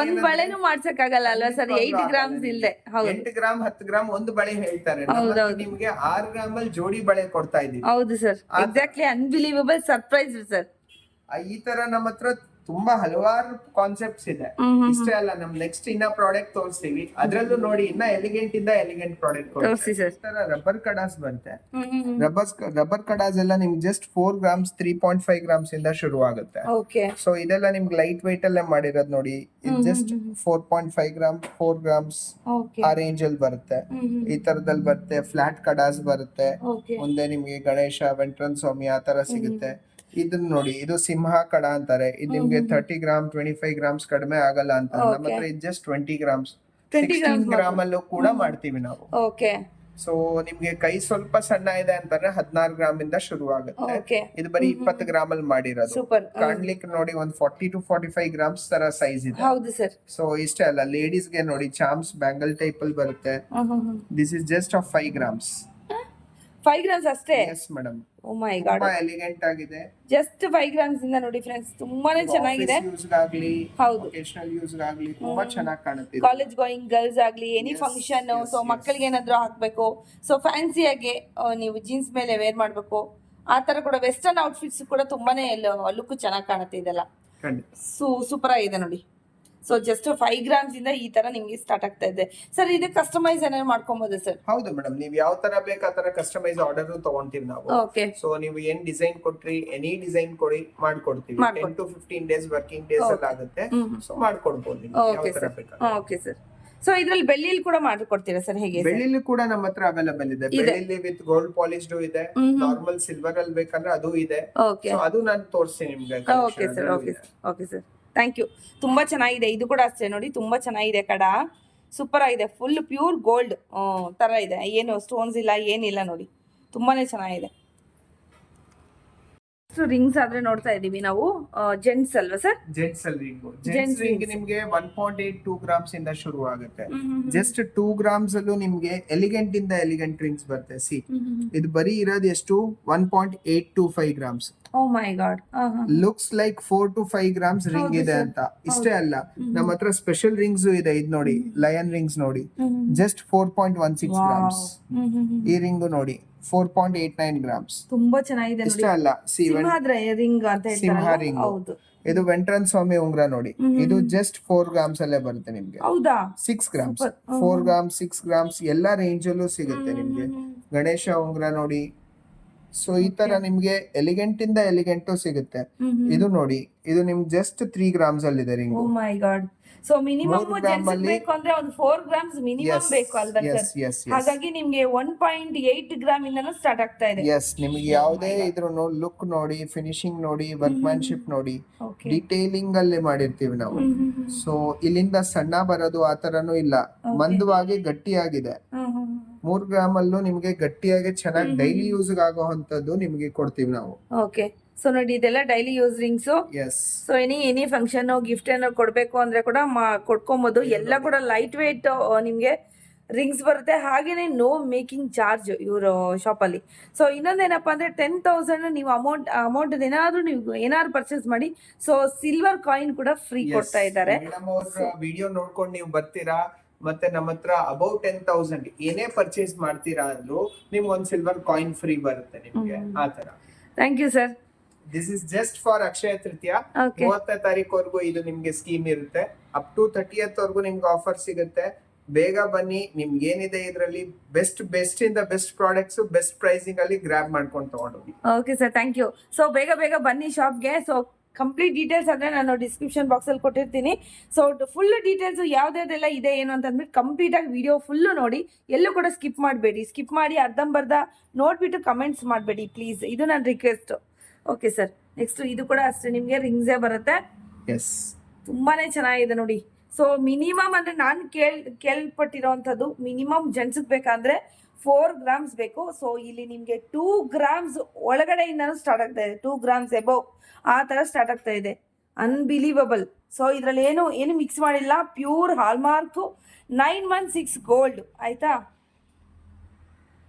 ಒಂದ್ ಬಳೆನೂ ಮಾಡ್ಸಕ್ ಆಗಲ್ಲ ಅಲ್ವಾ ಸರ್? ಏಟ್ ಗ್ರಾಮ್ಸ್ ಇಲ್ಲದೆ ಎಂಟು ಗ್ರಾಮ್ ಹತ್ತು ಗ್ರಾಮ್ ಒಂದು ಬಳೆ ಹೇಳ್ತಾರೆ. ನಿಮ್ಗೆ ಆರು ಗ್ರಾಮ್ ಅಲ್ಲಿ ಜೋಡಿ ಬಳೆ ಕೊಡ್ತಾ ಇದ್ದೀವಿ ಹೌದು sir. Exactly unbelievable surprise sir. ಈ ತರ ನಮ್ಮ ಹತ್ರ ತುಂಬಾ ಹಲವಾರು ಕಾನ್ಸೆಪ್ಟ್ಸ್ ಇದೆ. ಇಷ್ಟೇ ಅಲ್ಲ ನಮ್ ನೆಕ್ಸ್ಟ್ ಇನ್ನ ಪ್ರಾಡಕ್ಟ್ ತೋರಿಸ್ತೀವಿ. ಅದ್ರಲ್ಲೂ ನೋಡಿ ಇನ್ನ ಎಲಿಗೆಂಟ್ ಇಂದ ಎಲಿಗೆಂಟ್ ಪ್ರಾಡಕ್ಟ್ ತರ ರಬ್ಬರ್ ಕಡಾಸ್ ಬಂತೆ. ರಬ್ಬರ್ ರಬ್ಬರ್ ಕಡಾಸ್ ಎಲ್ಲ ನಿಮ್ಗೆ just four grams three point five grams ಇಂದ ಶುರು ಆಗುತ್ತೆ. ಸೊ ಇದೆಲ್ಲ ನಿಮ್ಗೆ ಲೈಟ್ ವೆಯ್ಟ್ ಅಲ್ಲೇ ಮಾಡಿರೋದು ನೋಡಿ. ಇದು just four point five gram four grams ಆ ರೇಂಜ್ ಅಲ್ಲಿ ಬರುತ್ತೆ. ಈ ತರದಲ್ಲಿ ಬರುತ್ತೆ. ಫ್ಲಾಟ್ ಕಡಾಸ್ ಬರುತ್ತೆ. ಮುಂದೆ ನಿಮ್ಗೆ ಗಣೇಶ ವೆಂಟ್ರನ್ ಸ್ವಾಮಿ ಆ ತರ ಸಿಗುತ್ತೆ. ಇದನ್ನ ನೋಡಿ ಇದು ಸಿಂಹ ಕಡ ಅಂತಾರೆ. ಇದು ನಿಮ್ಗೆ thirty gram twenty five grams ಕಡಿಮೆ ಆಗಲ್ಲ ಅಂತ. ನಮ್ಮ ಹತ್ರ ಇದು just twenty grams 20 sixteen gram ಅಲ್ಲೂ ಕೂಡ ಮಾಡ್ತೀವಿ ನಾವು. ಓಕೆ ಸೊ ನಿಮ್ಗೆ ಕೈ ಸ್ವಲ್ಪ ಸಣ್ಣ ಇದೆ ಅಂತಂದ್ರೆ ಹದಿನಾರು ಗ್ರಾಮ್ ಇಂದ ಶುರು ಆಗುತ್ತೆ ಇದು ಬರೀ ಇಪ್ಪತ್ತು ಗ್ರಾಮ್ ಅಲ್ಲಿ ಮಾಡಿರೋದು. ಕಾಣ್ಲಿಕ್ಕೆ ನೋಡಿ ಒಂದ್ forty to forty five grams ತರ ಸೈಜ್ ಇದೆ. ಹೌದು ಸರ್ ಸೊ ಇಷ್ಟೇ ಅಲ್ಲ ಲೇಡೀಸ್ಗೆ ನೋಡಿ ಚಾಮ್ಸ್ ಬ್ಯಾಂಗಲ್ ಟೈಪ್ ಅಲ್ಲಿ ಬರುತ್ತೆ. This is just of five grams five grams ಅಷ್ಟೇ? Yes madam oh my god ತುಂಬಾ ಎಲಿಗೆಂಟ್ ಆಗಿದೆ. ಜಸ್ಟ್ ಫೈವ್ ಗ್ರಾಮ್ಸ್ ಇಂದ ನೋಡಿ ಫ್ರೆಂಡ್ಸ್ ತುಂಬಾನೇ ಚೆನ್ನಾಗಿದೆ. ಯೂಸ್ ಹೌದು. ಯೂಸ್ ಗಾಗ್ಲಿ ತುಂಬಾ ಚೆನ್ನಾಗಿ ಕಾಣುತ್ತೆ ಕಾಲೇಜ್ ಗೋಯಿಂಗ್ ಗರ್ಲ್ಸ್ ಆಗ್ಲಿ ಎನಿ ಫಂಕ್ಷನ್ ಸೊ ಮಕ್ಕಳಿಗೆ ಏನಾದ್ರು ಹಾಕ್ಬೇಕು. ಸೊ ಫ್ಯಾನ್ಸಿಯಾಗಿ ನೀವು ಜೀನ್ಸ್ ಮೇಲೆ ವೇರ್ ಮಾಡ್ಬೇಕು. ಆ ತರ ಕೂಡ ವೆಸ್ಟರ್ನ್ ಔಟ್ಫಿಟ್ಸ್ ಕೂಡ ತುಂಬಾನೇ ಲುಕ್ ಚೆನ್ನಾಗಿ ಕಾಣುತ್ತೆ ಇದೆಲ್ಲ. ಸೂ ಸೂಪರ್ ಆಗಿದೆ ನೋಡಿ. ಸೊ ಜಸ್ಟ್ ಫೈವ್ ಗ್ರಾಮ್ಸ್ ಇಂದ ಈ ತರ ನಿಮ್ಗೆ ಸ್ಟಾರ್ಟ್ ಆಗ್ತಾ ಇದೆ. ಸರ್ ಇದು ಕಸ್ಟಮೈಸ್ ಏನಾದ್ರು ಮಾಡ್ಕೊಬೋದು ಸರ್ ಹೌದು ಮೇಡಮ್ ನೀವು ಯಾವ ತರ ಬೇಕು ಆ ತರ ಕಸ್ಟಮೈಸ್ ಆರ್ಡರ್ ತಗೊಂತೀವಿ ನಾವು. ಓಕೆ ಸೊ ನೀವು ಏನ್ ಡಿಸೈನ್ ಕೊಟ್ರಿ ಎನಿ ಡಿಸೈನ್ ಕೊಡಿ ಮಾಡ್ಕೊಡ್ತೀವಿ. Ten to fifteen days working days ಅಲ್ಲಿ ಆಗುತ್ತೆ. So ಮಾಡ್ಕೊಡ್ಬೋದು okay sir okay sir so ಇದ್ರಲ್ಲಿ ಬೆಳ್ಳಿಲಿ ಕೂಡ ಮಾಡ್ಕೊಡ್ತೀರಾ ಸರ್ ಹೇಗೆ? ಬೆಳ್ಳಿಲಿ ಕೂಡ ನಮ್ಮ ಹತ್ರ ಅವೈಲೇಬಲ್ ಇದೆ. ಬೆಳ್ಳಿಲಿ ವಿತ್ ಗೋಲ್ಡ್ ಪಾಲಿಶ್ಡ್ ಇದೆ. ನಾರ್ಮಲ್ ಸಿಲ್ವರ್ ಅಲ್ಲಿ ಬೇಕಂದ್ರೆ ಅದು ಇದೆ. ಸೊ ಅದು ನಾನು ತೋರಿಸ್ತೀನಿ ನಿಮ್ಗೆ. Okay sir okay sir okay sir thank you. ತುಂಬ ಚೆನ್ನಾಗಿದೆ. ಇದು ಕೂಡ ಅಷ್ಟೇ ನೋಡಿ, ತುಂಬ ಚೆನ್ನಾಗಿದೆ ಕಡ. ಸೂಪರ್ ಆಗಿದೆ. ಫುಲ್ ಪ್ಯೂರ್ ಗೋಲ್ಡ್ ಥರ ಇದೆ. ಏನು ಸ್ಟೋನ್ಸ್ ಇಲ್ಲ, ಏನಿಲ್ಲ ನೋಡಿ. ತುಂಬಾ ಚೆನ್ನಾಗಿದೆ. ರಿಂಗ್ಸ್ ಆದ್ರೆ ನೋಡ್ತಾ ಇದೀವಿ ನಾವು. ಜೆಂಟ್ಸ್ ಅಲ್ವಾ ಸರ್? ಜೆಂಟ್ಸ್ ಅಲ್ಲಿ ರಿಂಗ್ ಜೆಂಟ್ಸ್ ರಿಂಗ್. ನಿಮ್ಗೆ one point eight two grams ಇಂದ ಶುರು ಆಗುತ್ತೆ. ಜಸ್ಟ್ ಟೂ ಗ್ರಾಮ್ಸ್ ಅಲ್ಲೂ ನಿಮ್ಗೆ ಎಲಿಗೆಂಟ್ ಇಂದ ಎಲಿಗೆಂಟ್ ರಿಂಗ್ಸ್ ಬರುತ್ತೆ. ಸಿ ಇದು ಬರೀ ಇರೋದು ಎಷ್ಟು? One point eight two five grams oh my god looks like four to five grams ring ಇದೆ ಅಂತ. ಇಷ್ಟೇ ಅಲ್ಲ. ನಮ್ಮ ಹತ್ರ ಸ್ಪೆಷಲ್ ರಿಂಗ್ಸ್ ಇದೆ ಇದು ನೋಡಿ. ಲಯನ್ ರಿಂಗ್ಸ್ ನೋಡಿ. Just four point one six grams ಈ ರಿಂಗ್ ನೋಡಿ. Four point eight nine grams ತುಂಬಾ ಚೆನ್ನಾಗಿದೆ ನೋಡಿ. ಇಷ್ಟ ಅಲ್ಲ ಸಿ ರಿಂಗ್ ಅಂತ ಸಿಂಹ ring. ಹೌದು ಇದು ವೆಂಟ್ರನ್ ಸ್ವಾಮಿ ಉಂಗ್ರ ನೋಡಿ. ಇದು ಜಸ್ಟ್ ಫೋರ್ ಗ್ರಾಮ್ಸ್ ಅಲ್ಲೇ ಬರುತ್ತೆ ನಿಮ್ಗೆ. ಹೌದಾ? Six grams Super. Four grams six grams ಎಲ್ಲಾ ರೇಂಜ್ ಅಲ್ಲೂ ಸಿಗುತ್ತೆ ನಿಮ್ಗೆ. ಗಣೇಶ ಉಂಗ್ರ ನೋಡಿ. ಸೊ ಈ ತರ ನಿಮ್ಗೆ ಎಲಿಗೆಂಟ್ ಇಂದ ಎಲಿಗೆಂಟು ಸಿಗುತ್ತೆ. ಇದು ನೋಡಿ. ಇದು ನಿಮ್ಗೆ ಜಸ್ಟ್ ತ್ರೀ ಗ್ರಾಮ್ಸ್ ಅಲ್ಲಿ ಇದೆ ಓ ring my god so minimum gents ಬೇಕು ಅಂದ್ರೆ ಒಂದು ಫೋರ್ ಗ್ರಾಮ್ಸ್ ಮಿನಿಮಮ್ ಬೇಕು ಅಲ್ವಾ ಸರ್? ಹಾಗಾಗಿ ನಿಮ್ಗೆ ಒನ್ ಪಾಯಿಂಟ್ ಏಟ್ ಗ್ರಾಮ್ ಇಂದನೂ ಸ್ಟಾರ್ಟ್ ಆಗ್ತಾ ಇದೆ. ಎಸ್ ನಿಮ್ಗೆ ಯಾವುದೇ ಇದ್ರ ಲುಕ್ ನೋಡಿ ಫಿನಿಶಿಂಗ್ ನೋಡಿ ವರ್ಕ್ ಮ್ಯಾನ್ಶಿಪ್ ನೋಡಿ ಡಿಟೇಲಿಂಗ್ ಅಲ್ಲಿ ಮಾಡಿರ್ತೀವಿ ನಾವು. ಸೊ ಇಲ್ಲಿಂದ ಸಣ್ಣ ಬರೋದು ಆ ತರನು ಇಲ್ಲ. ಮಂದವಾಗಿ ಗಟ್ಟಿಯಾಗಿದೆ. ಮೂರ್ ಗ್ರಾಮ್ ಅಲ್ಲೂ ನಿಮ್ಗೆ ಗಟ್ಟಿಯಾಗಿ ಚೆನ್ನಾಗಿ ಡೈಲಿ ಯೂಸ್ ಆಗುವಂತದ್ದು ನಿಮ್ಗೆ ಕೊಡ್ತೀವಿ ನಾವು. ಓಕೆ ಸೊ ನೋಡಿ ಇದೆಲ್ಲ daily use rings so any any function gift ಏನೋ ಕೊಡಬೇಕು ಅಂದ್ರೆ ಕೂಡ ಮಾ- ಕೊಡ್ಕೊಬೋದು. ಎಲ್ಲ ಕೂಡ ಲೈಟ್ ವೇಟ್ ನಿಮ್ಗೆ ರಿಂಗ್ಸ್ ಬರುತ್ತೆ. ಹಾಗೇನೆ ನೋ ಮೇಕಿಂಗ್ ಚಾರ್ಜ್ ಇವರು ಶಾಪಲ್ಲಿ ಸೊ ಇನ್ನೊಂದೇನಪ್ಪ ಅಂದ್ರೆ ಟೆನ್ ತೌಸಂಡ್ ನೀವು ಅಮೌಂಟ್ ಅಮೌಂಟ್ ಏನಾದ್ರೂ ನೀವು ಏನಾದ್ರು ಪರ್ಚೇಸ್ ಮಾಡಿ ಸೊ ಸಿಲ್ವರ್ ಕಾಯಿನ್ ಕೂಡ ಫ್ರೀ ಕೊಡ್ತಾ ಇದ್ದಾರೆ. ವಿಡಿಯೋ ನೋಡ್ಕೊಂಡು ನೀವು ಬರ್ತೀರಾ? ಮತ್ತೆ ನಮ್ಮ ಹತ್ರ ಅಬೌಟ್ ಟೆನ್ ತೌಸಂಡ್ ಏನೇ ಪರ್ಚೇಸ್ ಮಾಡ್ತೀರಾ ಅಂದ್ರೂ ನಿಮ್ಗೆ ಒಂದ್ ಸಿಲ್ವರ್ ಕಾಯಿನ್ ಫ್ರೀ ಬರುತ್ತೆ ನಿಮ್ಗೆ. ಆ ತರ thank you sir this is just for Akshaya Tritiya ಮೂವತ್ತನೇ ತಾರೀಕುವರೆಗೂ ಇದು ನಿಮ್ಗೆ ಸ್ಕೀಮ್ ಇರುತ್ತೆ. ಅಪ್ ಟು ತರ್ಟಿಯತ್ ವರ್ಗು ನಿಮ್ಗೆ ಆಫರ್ ಸಿಗುತ್ತೆ. ಬೇಗ ಬನ್ನಿ ನಿಮ್ಗೆ ಏನಿದೆ ಇದರಲ್ಲಿ ಬೆಸ್ಟ್ ಬೆಸ್ಟ್ ಇಂದ ಬೆಸ್ಟ್ ಪ್ರಾಡಕ್ಟ್ಸ್ ಬೆಸ್ಟ್ ಪ್ರೈಸಿಂಗ್ ಅಲ್ಲಿ ಗ್ರಾಬ್ ಮಾಡ್ಕೊಂಡು ತಗೊಂಡೋಗಿ. Okay sir thank you so ಬೇಗ ಬೇಗ ಬನ್ನಿ ಶಾಪ್ಗೆ ಸೊ ಕಂಪ್ಲೀಟ್ ಡೀಟೇಲ್ಸ್ ಅಂದರೆ ನಾನು ಡಿಸ್ಕ್ರಿಪ್ಷನ್ ಬಾಕ್ಸಲ್ಲಿ ಕೊಟ್ಟಿರ್ತೀನಿ. ಸೊ ಫುಲ್ ಡೀಟೇಲ್ಸು ಯಾವ್ದ್ಯಾವ್ದೆಲ್ಲ ಇದೆ ಏನು ಅಂತ ಅಂದ್ಬಿಟ್ಟು ಕಂಪ್ಲೀಟಾಗಿ ವಿಡಿಯೋ ಫುಲ್ ನೋಡಿ. ಎಲ್ಲೂ ಕೂಡ ಸ್ಕಿಪ್ ಮಾಡಬೇಡಿ. ಸ್ಕಿಪ್ ಮಾಡಿ ಅರ್ಧಂಬರ್ಧ ನೋಡ್ಬಿಟ್ಟು ಕಮೆಂಟ್ಸ್ ಮಾಡಬೇಡಿ ಪ್ಲೀಸ್ ಇದು ನನ್ನ ರಿಕ್ವೆಸ್ಟು ಓಕೆ ಸರ್ ನೆಕ್ಸ್ಟ್ ಇದು ಕೂಡ ಅಷ್ಟೇ. ನಿಮಗೆ ರಿಂಗ್ಸೇ ಬರುತ್ತೆ. ಎಸ್ ತುಂಬಾನೇ ಚೆನ್ನಾಗಿದೆ ನೋಡಿ. ಸೊ ಮಿನಿಮಮ್ ಅಂದ್ರೆ ನಾನು ಕೇಳ್ ಕೇಳ್ಪಟ್ಟಿರೋವಂಥದ್ದು ಮಿನಿಮಮ್ ಜೆಂಟ್ಸ್ಗೆ ಬೇಕಂದ್ರೆ ಫೋರ್ ಗ್ರಾಮ್ಸ್ ಬೇಕು. ಸೊ ಇಲ್ಲಿ ನಿಮಗೆ ಟೂ ಗ್ರಾಮ್ಸ್ ಒಳಗಡೆಯಿಂದನೂ ಸ್ಟಾರ್ಟ್ ಆಗ್ತಾ ಇದೆ. ಟೂ ಗ್ರಾಮ್ಸ್ ಎಬೋವ್ ಆ ಥರ ಸ್ಟಾರ್ಟ್ ಆಗ್ತಾ ಇದೆ. ಅನ್ಬಿಲೀವಬಲ್ ಸೊ ಇದರಲ್ಲಿ ಏನು ಏನು ಮಿಕ್ಸ್ ಮಾಡಿಲ್ಲ. Pure hallmark nine one six gold ಆಯ್ತಾ?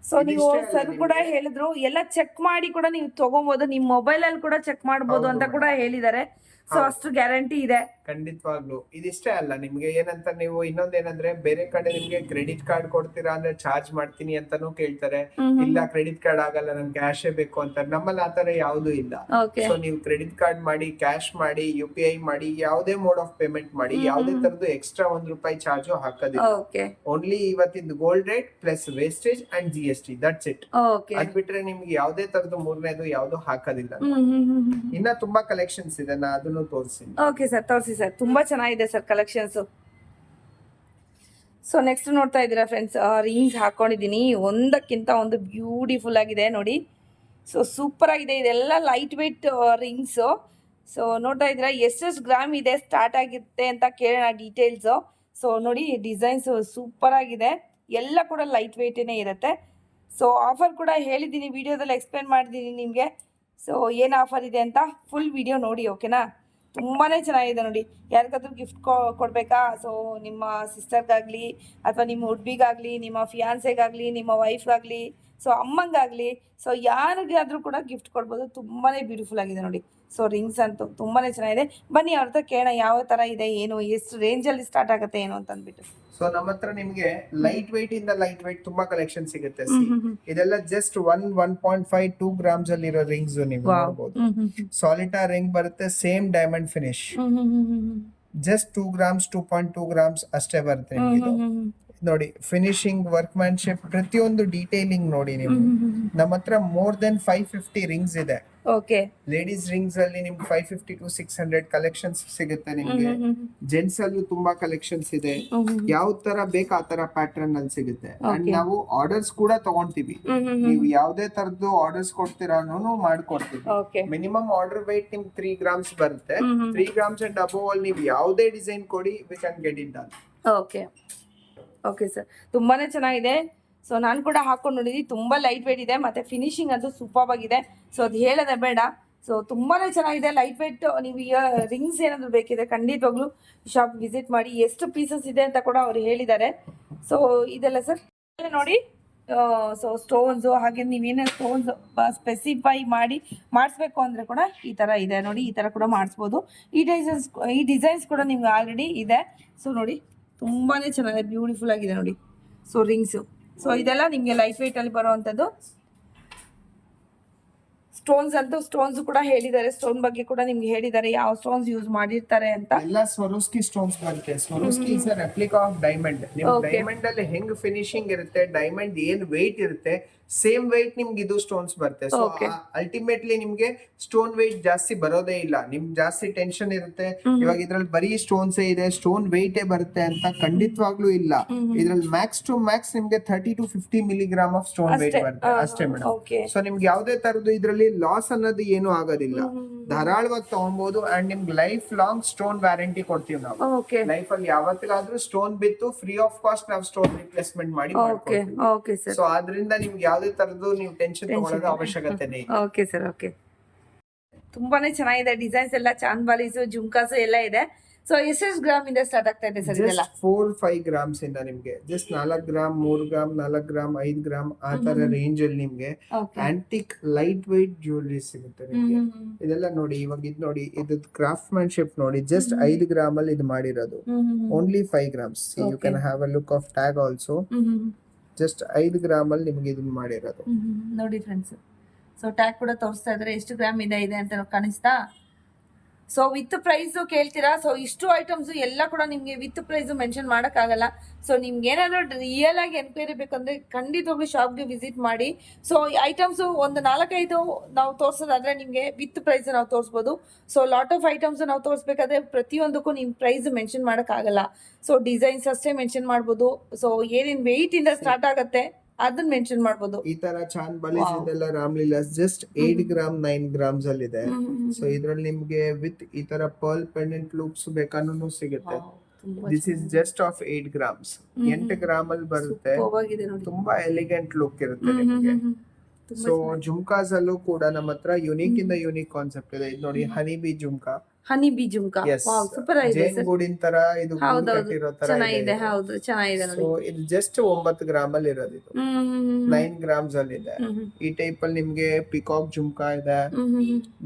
ಸೊ ನೀವು ಸರ್ ಕೂಡ? ಹೇಳಿದ್ರು ಎಲ್ಲ ಚೆಕ್ ಮಾಡಿ ಕೂಡ ನೀವು ತಗೋಬಹುದು ನಿಮ್ ಮೊಬೈಲ್ ಅಲ್ಲಿ ಕೂಡ ಚೆಕ್ ಮಾಡಬಹುದು ಅಂತ ಕೂಡ ಹೇಳಿದ್ದಾರೆ ಸೊ. ಅಷ್ಟು ಗ್ಯಾರಂಟಿ ಇದೆ ಖಂಡಿತವಾಗ್ಲು. ಇದಿಷ್ಟೇ ಅಲ್ಲ ನಿಮ್ಗೆ ಏನಂತ ನೀವು ಇನ್ನೊಂದೇನಂದ್ರೆ ಬೇರೆ ಕಡೆ ನಿಮ್ಗೆ ಕ್ರೆಡಿಟ್ ಕಾರ್ಡ್ ಕೊಡ್ತೀರಾ ಅಂದ್ರೆ ಚಾರ್ಜ್ ಮಾಡ್ತೀನಿ ಅಂತಾನೂ ಕೇಳ್ತಾರೆ. ಇಲ್ಲ ಕ್ರೆಡಿಟ್ ಕಾರ್ಡ್ ಆಗಲ್ಲ ನನ್ ಕ್ಯಾಶೇ ಬೇಕು ಅಂತಾರೆ ನಮ್ಮಲ್ಲಿ ಆತರ ಯಾವ್ದು ಇಲ್ಲ. ಸೊ ನೀವು ಕ್ರೆಡಿಟ್ ಕಾರ್ಡ್ ಮಾಡಿ ಕ್ಯಾಶ್ ಮಾಡಿ ಯು ಪಿ ಐ ಮಾಡಿ ಯಾವುದೇ ಮೋಡ್ ಆಫ್ ಪೇಮೆಂಟ್ ಮಾಡಿ ಯಾವ್ದೇ ತರದ್ದು ಎಕ್ಸ್ಟ್ರಾ ಒಂದ್ ರೂಪಾಯಿ ಚಾರ್ಜ್ ಹಾಕೋದಿಲ್ಲ. ಓನ್ಲಿ ಇವತ್ತಿನ gold rate plus wastage and G S T that's it ಅದ್ ಬಿಟ್ರೆ ನಿಮ್ಗೆ ಯಾವುದೇ ತರದ್ದು ಮೂರನೇದು ಯಾವ್ದು ಹಾಕೋದಿಲ್ಲ. ಇನ್ನ ತುಂಬಾ ಕಲೆಕ್ಷನ್ಸ್ ಇದೆ ನಾ ಅದನ್ನು ತೋರಿಸಿ ಓಕೆ ಸರ್ ತೋರಿಸಿ ಸರ್, ತುಂಬಾ ಚೆನ್ನಾಗಿದೆ ಸರ್ ಕಲೆಕ್ಷನ್ಸು ಸೊ ನೆಕ್ಸ್ಟ್ ನೋಡ್ತಾ ಇದ್ದೀರಾ ಫ್ರೆಂಡ್ಸ್ ರಿಂಗ್ಸ್ ಹಾಕೊಂಡಿದ್ದೀನಿ. ಒಂದಕ್ಕಿಂತ ಒಂದು ಬ್ಯೂಟಿಫುಲ್ ಆಗಿದೆ ನೋಡಿ. ಸೊ ಸೂಪರ್ ಆಗಿದೆ. ಇದೆಲ್ಲ ಲೈಟ್ ವೆಯ್ಟ್ ರಿಂಗ್ಸು ಸೊ ನೋಡ್ತಾ ಇದ್ದೀರಾ, ಎಷ್ಟೆಷ್ಟು ಗ್ರಾಮ್ ಇದೆ ಸ್ಟಾರ್ಟ್ ಆಗಿರುತ್ತೆ ಅಂತ ಕೇಳೋಣ ಡೀಟೇಲ್ಸು ಸೊ ನೋಡಿ ಡಿಸೈನ್ಸ್ ಸೂಪರ್ ಆಗಿದೆ. ಎಲ್ಲ ಕೂಡ ಲೈಟ್ ವೆಯ್ಟೇ ಇರುತ್ತೆ. ಸೊ ಆಫರ್ ಕೂಡ ಹೇಳಿದ್ದೀನಿ ವಿಡಿಯೋದಲ್ಲಿ ಎಕ್ಸ್ಪ್ಲೇನ್ ಮಾಡಿದ್ದೀನಿ ನಿಮಗೆ. ಸೊ ಏನು ಆಫರ್ ಇದೆ ಅಂತ ಫುಲ್ ವಿಡಿಯೋ ನೋಡಿ ಓಕೆನಾ ತುಂಬಾ ಚೆನ್ನಾಗಿದೆ ನೋಡಿ. ಯಾರಿಗಾದ್ರೂ ಗಿಫ್ಟ್ ಕೊಡಬೇಕಾ? ಸೊ ನಿಮ್ಮ ಸಿಸ್ಟರ್ಗಾಗಲಿ ಅಥವಾ ನಿಮ್ಮ ಹುಡ್ಬಿಗಾಗಲಿ, ನಿಮ್ಮ ಫಿಯಾನ್ಸೆಗಾಗಲಿ ನಿಮ್ಮ ವೈಫ್ಗಾಗಲಿ ಸೊ ಅಮ್ಮಂಗಾಗಲಿ ಸೊ ಯಾರಿಗಾದ್ರೂ ಕೂಡ ಗಿಫ್ಟ್ ಕೊಡ್ಬೋದು. ತುಂಬಾ ಬ್ಯೂಟಿಫುಲ್ ಆಗಿದೆ ನೋಡಿ. ಸೊ ರಿಂಗ್ಸ್ ಅಂತೂ ತುಂಬಾನೇ ಚೆನ್ನಾಗಿದೆ. ಬನ್ನಿ ಅವ್ರ ಹತ್ರ ಕೇಳೋಣ ಯಾವ ತರ ಇದೆ ಏನು ಎಷ್ಟು ರೇಂಜಲ್ಲಿ ಸ್ಟಾರ್ಟ್ ಆಗುತ್ತೆ ಏನು ಅಂತ ಅಂದ್ಬಿಟ್ಟು. ಸೊ ನಮ್ಮ ಹತ್ರ ನಿಮ್ಗೆ ಲೈಟ್ weight ಇಂದ ಲೈಟ್ weight ತುಂಬಾ ಕಲೆಕ್ಷನ್ ಸಿಗುತ್ತೆ. ಇದೆಲ್ಲ just one one point five two grams ಅಲ್ಲಿ ಇರೋ ರಿಂಗ್ಸ್ ನೀವು ನೋಡಬಹುದು ಸಾಲಿಟಾ ರಿಂಗ್ ಬರುತ್ತೆ same diamond finish just two grams two point two grams ಅಷ್ಟೇ ಬರುತ್ತೆ ನಿಮ್ಗೆ ನೋಡಿ ಫಿನಿಶಿಂಗ್ ವರ್ಕ್ ಮ್ಯಾನ್ಶಿಪ್ ಪ್ರತಿಯೊಂದು ಡೀಟೇಲಿಂಗ್ ನೋಡಿ ನೀವು. ನಮ್ಮ ಹತ್ರ more then five fifty rings ಇದೆ. ಓಕೆ ಲೇಡೀಸ್ ರಿಂಗ್ಸ್ ಅಲ್ಲಿ ನಿಮ್ಗೆ five fifty to six hundred collections ಸಿಗುತ್ತೆ ನಿಮ್ಗೆ. ಜೆಂಟ್ಸ್ ಅಲ್ಲೂ ತುಂಬಾ ಕಲೆಕ್ಷನ್ಸ್ ಇದೆ. ಯಾವ ತರ ಬೇಕು ಆ ತರ ಪ್ಯಾಟರ್ನ್ ಅಲ್ಲಿ ಸಿಗುತ್ತೆ. ಅಂಡ್ ನಾವು ಆರ್ಡರ್ಸ್ ಕೂಡ ತಗೊಂತೀವಿ. ನೀವು ಯಾವ್ದೇ ತರದ್ದು ಆರ್ಡರ್ಸ್ ಕೊಡ್ತೀರಾ ಅನ್ನೋನು ಮಾಡ್ಕೊಡ್ತೀವಿ ಮಿನಿಮಮ್ ಆರ್ಡರ್ ವೈಟ್ ನಿಮ್ಗೆ ತ್ರೀ ಗ್ರಾಮ್ಸ್ ಬರುತ್ತೆ. ತ್ರೀ ಗ್ರಾಮ್ಸ್ ಅಂಡ್ ಅಬೋವ್ ಅಲ್ಲಿ ನೀವು ಯಾವುದೇ ಡಿಸೈನ್ ಕೊಡಿ we can get in done okay okay sir ತುಂಬಾನೇ ಚೆನ್ನಾಗಿದೆ. ಸೊ ನಾನು ಕೂಡ ಹಾಕೊಂಡು ನೋಡಿದ್ವಿ ತುಂಬ ಲೈಟ್ ವೆಯ್ಟ್ ಇದೆ. ಮತ್ತು ಫಿನಿಶಿಂಗ್ ಅದು ಸೂಪರ್ ಆಗಿದೆ. ಸೊ ಅದು ಹೇಳೋದೆ ಬೇಡ. ಸೊ ತುಂಬಾ ಚೆನ್ನಾಗಿದೆ. ಲೈಟ್ ವೆಯ್ಟ್ ನೀವು ಈಗ ರಿಂಗ್ಸ್ ಏನಾದರೂ ಬೇಕಿದೆ ಖಂಡಿತವಾಗ್ಲೂ ಶಾಪ್ ವಿಸಿಟ್ ಮಾಡಿ. ಎಷ್ಟು ಪೀಸಸ್ ಇದೆ ಅಂತ ಕೂಡ ಅವ್ರು ಹೇಳಿದ್ದಾರೆ. ಸೊ ಇದೆಲ್ಲ ಸರ್ ನೋಡಿ ಸೊ ಸ್ಟೋನ್ಸು ಹಾಗೆ ನೀವೇನೇ ಸ್ಟೋನ್ಸ್ ಸ್ಪೆಸಿಫೈ ಮಾಡಿ ಮಾಡಿಸ್ಬೇಕು ಅಂದರೆ ಕೂಡ ಈ ಥರ ಇದೆ. ನೋಡಿ, ಈ ಥರ ಕೂಡ ಮಾಡಿಸ್ಬೋದು. ಈ ಡಿಸೈನ್ಸ್ ಈ ಡಿಸೈನ್ಸ್ ಕೂಡ ನಿಮ್ಗೆ ಆಲ್ರೆಡಿ ಇದೆ. ಸೊ ನೋಡಿ ತುಂಬಾ ಚೆನ್ನಾಗಿದೆ. ಬ್ಯೂಟಿಫುಲ್ ಆಗಿದೆ ನೋಡಿ. ಸೊ ರಿಂಗ್ಸು ಸೊ ಇದೆಲ್ಲ ನಿಮಗೆ ಲೈಟ್ ವೆಯ್ಟಲ್ಲಿ ಬರುವಂಥದ್ದು ಸ್ಟೋನ್ಸ್ ಅಂತೂ ಸ್ಟೋನ್ಸ್ ಕೂಡ ಹೇಳಿದ್ದಾರೆ. ಸ್ಟೋನ್ ಬಗ್ಗೆ ಕೂಡ ನಿಮ್ಗೆ ಹೇಳಿದ್ದಾರೆ. ಯಾವ ಸ್ಟೋನ್ಸ್ ಯೂಸ್ ಮಾಡಿರ್ತಾರೆ ಅಂತ. ಎಲ್ಲ ಸ್ವರೋಸ್ಕಿ ಸ್ಟೋನ್ಸ್ ಬರುತ್ತೆ. Swarovski is replica of diamond ನಿಮ್. ಡೈಮಂಡ್ ಅಲ್ಲಿ ಹೆಂಗ್ ಫಿನಿಶಿಂಗ್ ಇರುತ್ತೆ ಡೈಮಂಡ್ ಏನ್ ವೆಯ್ಟ್ ಇರುತ್ತೆ ಸೇಮ್ ವೆಯ್ಟ್ ನಿಮ್ಗೆ ಇದು ಸ್ಟೋನ್ಸ್ ಬರುತ್ತೆ. ಸೊ ಅಲ್ಟಿಮೇಟ್ಲಿ ನಿಮ್ಗೆ ಸ್ಟೋನ್ ವೆಯ್ಟ್ ಜಾಸ್ತಿ ಬರೋದೇ ಇಲ್ಲ. ನಿಮ್ ಜಾಸ್ತಿ ಟೆನ್ಷನ್ ಇರುತ್ತೆ. ಇವಾಗ ಇದ್ರಲ್ಲಿ ಬರೀ ಸ್ಟೋನ್ಸ್ ಇದೆ. ಸ್ಟೋನ್ ವೆಯ್ಟೇ ಬರುತ್ತೆ ಅಂತ ಖಂಡಿತವಾಗ್ಲೂ ಇಲ್ಲ. ಇದ್ರಲ್ಲಿ ಮ್ಯಾಕ್ಸ್ ಟು ಮ್ಯಾಕ್ಸ್ ನಿಮ್ಗೆ thirty to fifty milligram of stone weight ಬರುತ್ತೆ. ಅಷ್ಟೇ ಮೇಡಮ್ ಸೊ ನಿಮ್ಗೆ ಯಾವುದೇ ತರದ್ದು ಇದ್ರಲ್ಲಿ ಲಾಸ್ ಅನ್ನೋದು ಏನು ಆಗೋದಿಲ್ಲ. ಧಾರಾಳವಾಗಿ ತಗೊಬಹುದು ಅಂಡ್ ನಿಮ್ಗೆ ಲೈಫ್ ಲಾಂಗ್ ಸ್ಟೋನ್ ವ್ಯಾರಂಟಿ ಕೊಡ್ತೀವಿ ನಾವು. ಓಕೆ ಲೈಫ್ ಅಲ್ಲಿ ಯಾವತ್ತಿಗಾದ್ರೂ ಸ್ಟೋನ್ ಬಿತ್ತು ಫ್ರೀ ಆಫ್ ಕಾಸ್ಟ್ ನಾವು ಸ್ಟೋನ್ ರಿಪ್ಲೇಸ್ಮೆಂಟ್ ಮಾಡಿ ಓಕೆ ಓಕೆ ಸರ್ ಸೊ ಆದ್ರಿಂದ ನಿಮ್ಗೆ ಯಾವ್ದೇ ತರದ್ದು ನೀವು ಟೆನ್ಷನ್ ತಗೊಳ್ಳೋದು ಅವಶ್ಯಕತೆನೇ ಇಲ್ಲ. ಓಕೆ ಸರ್ ಓಕೆ ತುಂಬಾನೇ ಚೆನ್ನಾಗಿದೆ ಡಿಸೈನ್ಸ್ ಎಲ್ಲ ಚಾಂದ್ಬಾಲೀಸು ಜುಮ್ಕಾಸು ಎಲ್ಲ ಇದೆ. ಸೊ ಎಷ್ಟೆಷ್ಟು ಗ್ರಾಮ್ ಇಂದ ಸ್ಟಾರ್ಟ್ ಆಗ್ತಾ ಇದೆ ಸರ್ ಇದೆಲ್ಲ? ಫೋರ್ ಫೈವ್ ಗ್ರಾಮ್ಸ್ ಇಂದ ನಿಮ್ಗೆ. ಜಸ್ಟ್ ನಾಲ್ಕು ಗ್ರಾಮ್ ಮೂರ್ ಗ್ರಾಮ್ ನಾಲ್ಕು ಗ್ರಾಮ್ ಐದ್ ಗ್ರಾಮ್ ಆ ತರ ರೇಂಜ್ ಅಲ್ಲಿ ನಿಮ್ಗೆ ಆಂಟಿಕ್ ಲೈಟ್ ವೈಟ್ ಜ್ಯುವೆಲ್ರಿ ಸಿಗುತ್ತೆ ನಿಮ್ಗೆ. ಇದೆಲ್ಲ ನೋಡಿ ಇವಾಗ ಇದು ನೋಡಿ ಇದು ಕ್ರಾಫ್ಟ್ ಮ್ಯಾನ್ಶಿಪ್ ನೋಡಿ ಜಸ್ಟ್ ಐದು ಗ್ರಾಮ್ ಅಲ್ಲಿ ಇದು ಮಾಡಿರೋದು. Only five grams you. Can have a look of tag also just ಐದು ಗ್ರಾಮ್ ಅಲ್ಲಿ ನಿಮ್ಗೆ ಇದನ್ನ ಮಾಡಿರೋದು. ನೋಡಿ ಫ್ರೆಂಡ್ಸ್ ಸೊ ಟ್ಯಾಗ್ ಕೂಡ ತೋರಿಸ್ತಾ ಇದ್ರೆ. ಎಷ್ಟು ಗ್ರಾಮ್ ಇದೆ ಇದೆ ಅಂತ ಕಾಣಿಸ್ತಾ? ಸೊ ವಿತ್ ಪ್ರೈಸು ಕೇಳ್ತೀರಾ? ಸೊ ಇಷ್ಟು ಐಟಮ್ಸು ಎಲ್ಲ ಕೂಡ ನಿಮಗೆ ವಿತ್ ಪ್ರೈಸು ಮೆನ್ಷನ್ ಮಾಡೋಕ್ಕಾಗಲ್ಲ. ಸೊ ನಿಮ್ಗೆ ಏನಾದರೂ ರಿಯಲ್ ಆಗಿ ಎನ್ಕ್ವೈರಿ ಬೇಕಂದ್ರೆ ಖಂಡಿತವಾಗ್ಲೂ ಶಾಪ್ಗೆ ವಿಸಿಟ್ ಮಾಡಿ. ಸೊ ಐಟಮ್ಸು ಒಂದು ನಾಲ್ಕೈದು ನಾವು ತೋರಿಸೋದಾದ್ರೆ ನಿಮಗೆ ವಿತ್ ಪ್ರೈಸ್ ನಾವು ತೋರಿಸ್ಬೋದು. ಸೊ ಲಾಟ್ ಆಫ್ ಐಟಮ್ಸ್ ನಾವು ತೋರಿಸ್ಬೇಕಾದ್ರೆ ಪ್ರತಿಯೊಂದಕ್ಕೂ ನಿಮ್ಮ ಪ್ರೈಸ್ ಮೆನ್ಷನ್ ಮಾಡೋಕ್ಕಾಗಲ್ಲ. ಸೊ ಡಿಸೈನ್ಸ್ ಅಷ್ಟೇ ಮೆನ್ಷನ್ ಮಾಡ್ಬೋದು. ಸೊ ಏನೇನು ವೆಯ್ಟಿಂದ ಸ್ಟಾರ್ಟ್ ಆಗುತ್ತೆ? ಅದನ್ನ ಮೆನ್ಷನ್ ಮಾಡ್ಬೋದು. ಈ ತರ ಚಾನ್ ಬಾಲೀಸ್. ಇದೆಲ್ಲ ರಾಮ್ಲೀಲಾಸ್ just eight gram nine grams ಅಲ್ಲಿ ಇದೆ. ಸೊ ಇದ್ರಲ್ಲಿ ನಿಮ್ಗೆ ವಿತ್ ಈ ತರ ಪರ್ಲ್ ಪೆಂಡೆಂಟ್ ಲೂಪ್ಸ್ ಬೇಕಾನು ಸಿಗುತ್ತೆ. This is just of eight grams. ಎಂಟು ಗ್ರಾಮ್ ಅಲ್ಲಿ ಬರುತ್ತೆ. ತುಂಬಾ ಎಲಿಗೆಂಟ್ ಲುಕ್ ಇರುತ್ತೆ ನಿಮಗೆ. ಸೊ. ಜುಮ್ಕಾಸ್ ಅಲ್ಲೂ ಕೂಡ ನಮ್ಮ ಹತ್ರ ಯುನೀಕ್ ಇಂದ ಯುನೀಕ್ ಕಾನ್ಸೆಪ್ಟ್ ಇದೆ. ಇದು ನೋಡಿ honey bee jhumka. Honey bee jhumka wow super ಆಗಿದೆ ಜೇನ್ ಸರ್. ಗೂಡಿನ ತರ ಇದು ಕಟ್ಟಿರೋ ತರ ಚೆನ್ನಾಗಿದೆ ಹೌದು ಚೆನ್ನಾಗಿದೆ ನೋಡಿ. ಸೊ ಇದು ಜಸ್ಟ್ ಒಂಬತ್ತು ಗ್ರಾಮ್ ಅಲ್ಲಿ ಇರೋದು ಇದು. ನೈನ್ ಗ್ರಾಮ್ಸ್ ಅಲ್ಲಿ ಇದೆ. ಈ ಟೈಪ್ ಅಲ್ಲಿ ನಿಮ್ಗೆ ಪಿಕಾಕ್ ಜುಮ್ಕಾ ಇದೆ.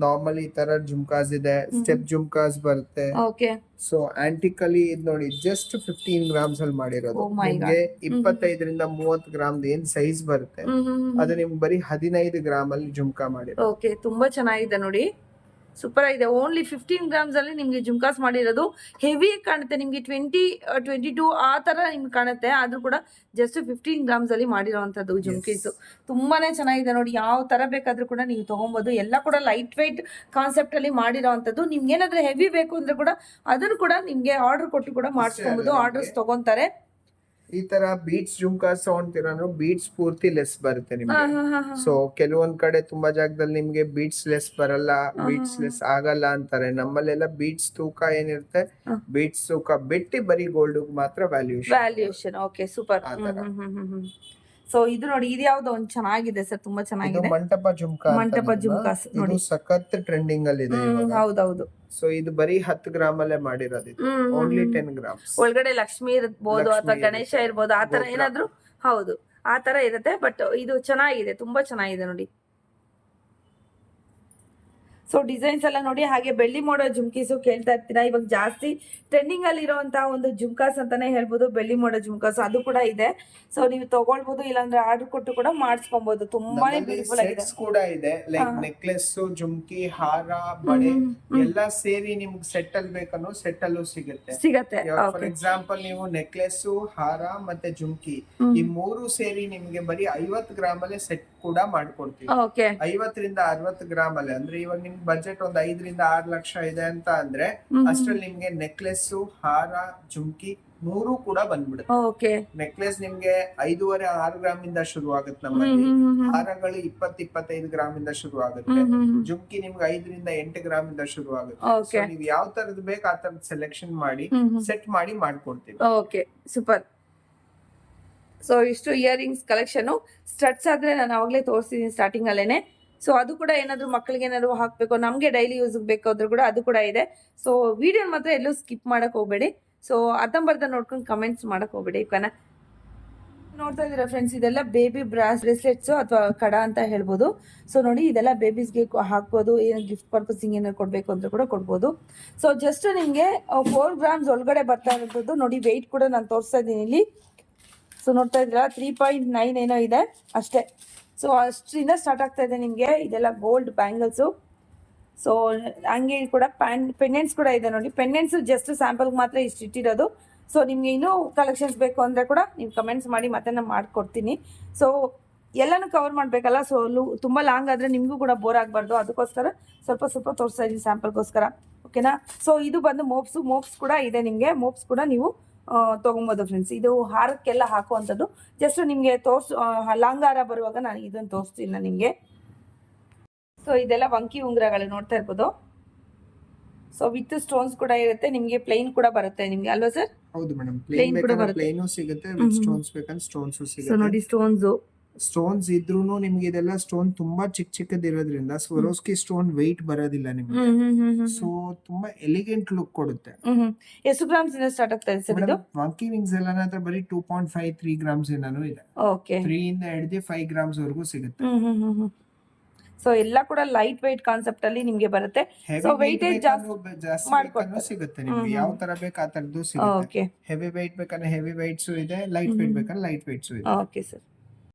ನಾರ್ಮಲ್ ಈ ತರ ಜುಮ್ಕಾಸ್ ಇದೆ. ಸ್ಟೆಪ್ ಜುಮ್ಕಾಸ್ ಬರುತ್ತೆ. ಓಕೆ ಸೊ ಆಂಟಿಕಲಿ ಇದು ನೋಡಿ ಜಸ್ಟ್ ಫಿಫ್ಟೀನ್ ಗ್ರಾಮ್ಸ್ ಅಲ್ಲಿ ಮಾಡಿರೋದು. Oh ನಿಮ್ಗೆ ಇಪ್ಪತ್ತೈದರಿಂದ ಮೂವತ್ತು ಗ್ರಾಮ್ ಏನ್ ಸೈಜ್ ಬರುತ್ತೆ. ಅದು ನಿಮ್ಗೆ ಬರೀ ಹದಿನೈದು ಗ್ರಾಮ್ ಅಲ್ಲಿ ಜುಮ್ಕಾ ಮಾಡಿರೋದು. ಓಕೆ ತುಂಬಾ ಚೆನ್ನಾಗಿದೆ ನೋಡಿ. ಸೂಪರ್ ಆಗಿದೆ. ಓನ್ಲಿ ಫಿಫ್ಟೀನ್ ಗ್ರಾಮ್ಸ್ ಅಲ್ಲಿ ನಿಮಗೆ ಜುಮ್ಕಾಸ್ ಮಾಡಿರೋದು. ಹೆವಿ ಕಾಣುತ್ತೆ ನಿಮಗೆ ಟ್ವೆಂಟಿ ಟ್ವೆಂಟಿ ಟೂ ಆ ತರ ನಿಮ್ಗೆ ಕಾಣುತ್ತೆ. ಆದ್ರೂ ಕೂಡ ಜಸ್ಟ್ ಫಿಫ್ಟೀನ್ ಗ್ರಾಮ್ಸ್ ಅಲ್ಲಿ ಮಾಡಿರೋವಂಥದ್ದು ಜುಮ್ಕೀಸ್ ತುಂಬಾನೇ ಚೆನ್ನಾಗಿದೆ ನೋಡಿ. ಯಾವ ತರ ಬೇಕಾದರೂ ಕೂಡ ನೀವು ತೊಗೊಬೋದು. ಎಲ್ಲ ಕೂಡ ಲೈಟ್ ವೈಟ್ ಕಾನ್ಸೆಪ್ಟ್ ಅಲ್ಲಿ ಮಾಡಿರೋವಂಥದ್ದು. ನಿಮ್ಗೆ ಏನಾದ್ರೂ ಹೆವಿ ಬೇಕು ಅಂದ್ರೆ ಕೂಡ ಅದನ್ನು ಕೂಡ ನಿಮಗೆ ಆರ್ಡರ್ ಕೊಟ್ಟು ಕೂಡ ಮಾಡಿಸ್ಕೊಬೋದು. ಆರ್ಡರ್ಸ್ ತಗೊಂತಾರೆ. ಈ ತರ ಬೀಟ್ಸ್ ಜುಮ್ಕಾಸ್ ತಗೊಂತೀರ ಬೀಟ್ಸ್ ಪೂರ್ತಿ ಲೆಸ್ ಬರುತ್ತೆ ನಿಮ್ಗೆ. ಸೊ ಕೆಲವೊಂದ್ ಕಡೆ ತುಂಬಾ ಜಾಗದಲ್ಲಿ ನಿಮ್ಗೆ ಬೀಟ್ಸ್ ಲೆಸ್ ಬರಲ್ಲ ಬೀಟ್ಸ್ ಲೆಸ್ ಆಗಲ್ಲ ಅಂತಾರೆ ನಮ್ಮಲ್ಲೆಲ್ಲ ಬೀಟ್ಸ್ ತೂಕ ಏನಿರುತ್ತೆ. ಬೀಟ್ಸ್ ತೂಕ ಬಿಟ್ಟು ಬರೀ ಗೋಲ್ಡ್ ಮಾತ್ರ valuation valuation okay super. So ಇದು ನೋಡಿ ಇದು ಯಾವ್ದೋ ಒಂದು ಚೆನ್ನಾಗಿದೆ ಸರ್ ತುಂಬಾ ಚೆನ್ನಾಗಿದೆ ಮಂಟಪ ಜುಮ್ಕಾ ಮಂಟಪ. ಜುಮ್ಕಾಸ್ ನೋಡಿ. ಸಖತ್ ಟ್ರೆಂಡಿಂಗ್ ಅಲ್ಲಿ ಇದೆ ಹೌದೌದು ಸೊ ಇದು ಬರೀ ಹತ್ತು ಗ್ರಾಮ್ ಅಲ್ಲೇ ಮಾಡಿರೋದು ಓನ್ಲಿ. ಟೆನ್ ಗ್ರಾಮ್ ಒಳಗಡೆ ಲಕ್ಷ್ಮಿ ಇರ್ಬೋದು ಅಥವಾ ಗಣೇಶ. ಇರ್ಬೋದು ಆತರ ಏನಾದ್ರು ಹೌದು ಆತರ ತರ ಇರುತ್ತೆ ಬಟ್ ಇದು ಚೆನ್ನಾಗಿದೆ ತುಂಬಾ ಚೆನ್ನಾಗಿದೆ ನೋಡಿ ಸೊ ಡಿಸೈನ್ಸ್ ಎಲ್ಲ ನೋಡಿ ಹಾಗೆ ಬೆಳ್ಳಿ ಮೋಡ ಜುಮ್ಕೀಸು ಕೇಳ್ತಾ ಇರ್ತೀರಾ? ಇವಾಗ ಜಾಸ್ತಿ ಟ್ರೆಂಡಿಂಗ್ ಅಲ್ಲಿ ಇರುವಂತಹ ಒಂದು ಜುಮ್ಕಾಸ್ ಅಂತಾನೆ ಹೇಳ್ಬೋದು ಬೆಳ್ಳಿ ಮೋಡ ಜುಮ್ಕಾಸ್. ಅದು ಕೂಡ ಇದೆ. ಸೊ ನೀವು ತಗೊಳ್ಬಹುದು ಇಲ್ಲಾಂದ್ರೆ ಆರ್ಡರ್ ಕೊಟ್ಟು ಕೂಡ ಮಾಡಿಸ್ಕೊಬಹುದು ತುಂಬಾನೇ ಬ್ಯೂಟಿಫುಲ್ ಆಗಿದೆ. ಕೂಡ ಇದೆ. ಲೈಕ್. ನೆಕ್ಲೆಸ್ ಜುಮ್ಕಿ ಹಾರ ಬಳೆ. ಎಲ್ಲಾ ಸೇರಿ ನಿಮ್ಗೆ ಸೆಟ್ ಅಲ್ಲಿ ಬೇಕನ್ನೋ ಸೆಟ್ ಅಲ್ಲೂ ಸಿಗುತ್ತೆ. ಸಿಗತ್ತೆ. ಫಾರ್ ಎಕ್ಸಾಂಪಲ್ ನೀವು ನೆಕ್ಲೆಸ್ ಹಾರ ಮತ್ತೆ ಜುಮ್ಕಿ ಈ ಮೂರು ಸೇರಿ ನಿಮ್ಗೆ ಬರೀ ಐವತ್ ಗ್ರಾಮ್ ಅಲ್ಲೇ ಸೆಟ್ ಕೂಡ ಮಾಡ್ಕೊಡ್ತೀವಿ. ಓಕೆ ಐವತ್ತರಿಂದ ಅರವತ್ತು ಗ್ರಾಮ್ ಅಲ್ಲಿ ಅಂದ್ರೆ ಇವಾಗ ನಿಮ್ ಬಜೆಟ್ ಒಂದ್ ಐದರಿಂದ ಆರ್ ಲಕ್ಷ ಇದೆ ಅಂತ ಅಂದ್ರೆ. ಅಷ್ಟ್ರಲ್ಲಿ ನಿಮ್ಗೆ ನೆಕ್ಲೆಸ್ ಹಾರ ಜುಮ್ಕಿ ಮೂರು ಕೂಡ ಬಂದ್ಬಿಡುತ್ತೆ. ಓಕೆ ನೆಕ್ಲೆಸ್ ನಿಮ್ಗೆ ಐದೂವರೆ ಆರು ಗ್ರಾಮ್ ಇಂದ ಶುರು ಆಗುತ್ತೆ ನಮ್ಮಲ್ಲಿ. ಹಾರಗಳು ಇಪ್ಪತ್ ಇಪ್ಪತ್ತೈದು ಗ್ರಾಮ್ ಇಂದ ಶುರು ಆಗುತ್ತೆ. ಜುಮ್ಕಿ ನಿಮ್ಗೆ ಐದರಿಂದ ಎಂಟು ಗ್ರಾಮ್ ಇಂದ ಶುರು ಆಗುತ್ತೆ ನೀವು ಯಾವ ತರದ್ ಬೇಕು ಆ ತರದ್ ಸೆಲೆಕ್ಷನ್ ಮಾಡಿ ಸೆಟ್ ಮಾಡಿ ಮಾಡ್ಕೊಡ್ತೀವಿ. ಓಕೆ ಸೂಪರ್ ಸೊ ಇಷ್ಟು ಇಯರಿಂಗ್ಸ್ ಕಲೆಕ್ಷನು ಸ್ಟಡ್ಸ್ ಆದರೆ ನಾನು ಆವಾಗಲೇ ತೋರಿಸಿದ್ದೀನಿ ಸ್ಟಾರ್ಟಿಂಗಲ್ಲೇ ಸೊ ಅದು ಕೂಡ ಏನಾದರೂ ಮಕ್ಕಳಿಗೆ ಏನಾದರೂ ಹಾಕಬೇಕು, ನಮಗೆ ಡೈಲಿ ಯೂಸ್ಗೆ ಬೇಕಾದ್ರೂ ಕೂಡ ಅದು ಕೂಡ ಇದೆ. ಸೊ ವಿಡಿಯೋ ಮಾತ್ರ ಎಲ್ಲೂ ಸ್ಕಿಪ್ ಮಾಡಕ್ಕೆ ಹೋಗಬೇಡಿ. ಸೊ ಅರ್ಧಂಬರ್ಧ ನೋಡ್ಕೊಂಡು ಕಮೆಂಟ್ಸ್ ಮಾಡಕ್ಕೆ ಹೋಗಬೇಡಿ ಕನ ನೋಡ್ತಾ ಇದ್ದೀರಾ ಫ್ರೆಂಡ್ಸ್ ಇದೆಲ್ಲ ಬೇಬಿ ಬ್ರಾಸ್ ಬ್ರೇಸ್ಲೆಟ್ಸು ಅಥವಾ ಕಡ ಅಂತ ಹೇಳ್ಬೋದು. ಸೊ ನೋಡಿ, ಇದೆಲ್ಲ ಬೇಬೀಸ್ಗೆ ಹಾಕ್ಬೋದು, ಏನು ಗಿಫ್ಟ್ ಪರ್ಪಸಿಂಗ್ ಏನಾದ್ರು ಕೊಡಬೇಕು ಅಂತ ಕೂಡ ಕೊಡ್ಬೋದು. ಸೊ ಜಸ್ಟ್ ನಿಮಗೆ ಫೋರ್ ಗ್ರಾಮ್ಸ್ ಒಳಗಡೆ ಬರ್ತಾ ಇರೋದು, ನೋಡಿ ವೆಯ್ಟ್ ಕೂಡ ನಾನು ತೋರಿಸ್ತಾ ಇದ್ದೀನಿ ಇಲ್ಲಿ. ಸೊ ನೋಡ್ತಾ ಇದ್ದೀರಾ? ತ್ರೀ ಪಾಯಿಂಟ್ ನೈನ್ ಏನೋ ಇದೆ ಅಷ್ಟೇ. ಸೊ ಅಷ್ಟರಿಂದ ಸ್ಟಾರ್ಟ್ ಆಗ್ತಾ ಇದೆ ನಿಮಗೆ. ಇದೆಲ್ಲ ಗೋಲ್ಡ್ ಬ್ಯಾಂಗಲ್ಸು ಸೊ ಹಂಗೆ ಕೂಡ ಪ್ಯಾನ್ ಪೆಂಡೆಂಟ್ಸ್ ಕೂಡ ಇದೆ ನೋಡಿ. ಪೆಂಡೆಂಟ್ಸು ಜಸ್ಟ್ ಸ್ಯಾಂಪಲ್ಗೆ ಮಾತ್ರ ಇಷ್ಟು ಇಟ್ಟಿರೋದು. ಸೊ ನಿಮಗೆ ಇನ್ನೂ ಕಲೆಕ್ಷನ್ಸ್ ಬೇಕು ಅಂದರೆ ಕೂಡ ನೀವು ಕಮೆಂಟ್ಸ್ ಮಾಡಿ ಮತ್ತೆ ನಾನು ಮಾಡಿಕೊಡ್ತೀನಿ. ಸೊ ಎಲ್ಲನೂ ಕವರ್ ಮಾಡಬೇಕಲ್ಲ? ಸೊ ಲು, ತುಂಬ ಲಾಂಗ್ ಆದರೆ ನಿಮಗೂ ಕೂಡ ಬೋರ್ ಆಗಬಾರ್ದು. ಅದಕ್ಕೋಸ್ಕರ ಸ್ವಲ್ಪ ಸ್ವಲ್ಪ ತೋರಿಸ್ತಾ ಇದ್ದೀನಿ ಸ್ಯಾಂಪಲ್ಗೋಸ್ಕರ ಓಕೆನಾ ಸೊ ಇದು ಬಂದು ಮೋಪ್ಸು ಮೋಪ್ಸ್ ಕೂಡ ಇದೆ ನಿಮಗೆ. ಮೋಪ್ಸ್ ಕೂಡ ನೀವು ತೊಗೊಬೋದು ಫ್ರೆಂಡ್ಸ್ ಇದು ಹಾರಕ್ಕೆಲ್ಲ ಹಾಕುವಂಥದ್ದು. ಜಸ್ಟ್ ನಿಮಗೆ ತೋರ್ಸ್ ಲಾಂಗಾರ ಬರುವಾಗ ನಾನು ಇದನ್ನು ತೋರಿಸ್ತೀನಿ ನಿಮಗೆ. ಸೊ ಇದೆಲ್ಲ ವಂಕಿ ಉಂಗುರಗಳು ನೋಡ್ತಾ ಇರ್ಬೋದು. ಸೊ ವಿತ್ ಸ್ಟೋನ್ಸ್ ಕೂಡ ಇರುತ್ತೆ. ನಿಮಗೆ ಪ್ಲೈನ್ ಕೂಡ ಬರುತ್ತೆ ನಿಮಗೆ ಅಲ್ವಾ ಸರ್ ಹೌದು ಮೇಡಮ್ ಪ್ಲೇನ್ ಕೂಡ ಬರುತ್ತೆ. ಪ್ಲೇನು ಸಿಗುತ್ತೆ ವಿತ್ ಸ್ಟೋನ್ಸ್ ಬೇಕಂದ್ರೆ ಸ್ಟೋನ್ಸ್ ಸೊ ಸಿಗುತ್ತೆ. ನೋಡಿ ಸ್ಟೋನ್ಸು ಸ್ಟೋನ್ಸ್ ಇದ್ರೂನು ನಿಮ್ಗೆ ಇದೆಲ್ಲ ಸ್ಟೋನ್ ತುಂಬಾ ಚಿಕ್ಕ ಚಿಕ್ಕದಿರೋದ್ರಿಂದ ಸ್ವರೋಸ್ಕಿ ಸ್ಟೋನ್ ವೆಯ್ಟ್ ಬರೋದಿಲ್ಲ ನಿಮ್ಗೆ. ಸೊ ತುಂಬಾ ಎಲಿಗೆಂಟ್ ಲುಕ್ ಕೊಡುತ್ತೆ. ಎಸ್ ಎಷ್ಟು ಗ್ರಾಮ್ಸ್ ಇಂದ ಸ್ಟಾರ್ಟ್ ಆಗ್ತಾ ಇದೆ ಸರ್ ಇದು? ವಾಂಕಿ ವಿಂಗ್ಸ್ ಎಲ್ಲ ಹತ್ರ ಬರೀ two point five three grams ಏನಾನು ಇದೆ. ಓಕೆ ತ್ರೀ ಇಂದ ಹಿಡಿದು ಫೈವ್ ಗ್ರಾಮ್ಸ್ ವರೆಗೂ ಸಿಗುತ್ತೆ. ಸೊ ಎಲ್ಲ ಕೂಡ ಲೈಟ್ ವೈಟ್ ಕಾನ್ಸೆಪ್ಟ್ ಅಲ್ಲಿ ನಿಮ್ಗೆ ಬರುತ್ತೆ. ಸೊ weight ಜಾಸ್ತಿ ಮಾಡ್ಕೊಂಡು ಸಿಗುತ್ತೆ ನಿಮ್ಗೆ. ಯಾವ ತರ ಬೇಕು ಆ ತರದ್ದು ಸಿಗುತ್ತೆ. ಓಕೆ ಹೆವಿ weight ಬೇಕಂದ್ರೆ ಹೆವಿ weights ಇದೆ ಲೈಟ್ ವೈಟ್ ಬೇಕಂದ್ರೆ ಲೈಟ್ weights ಇದೆ. Okay sir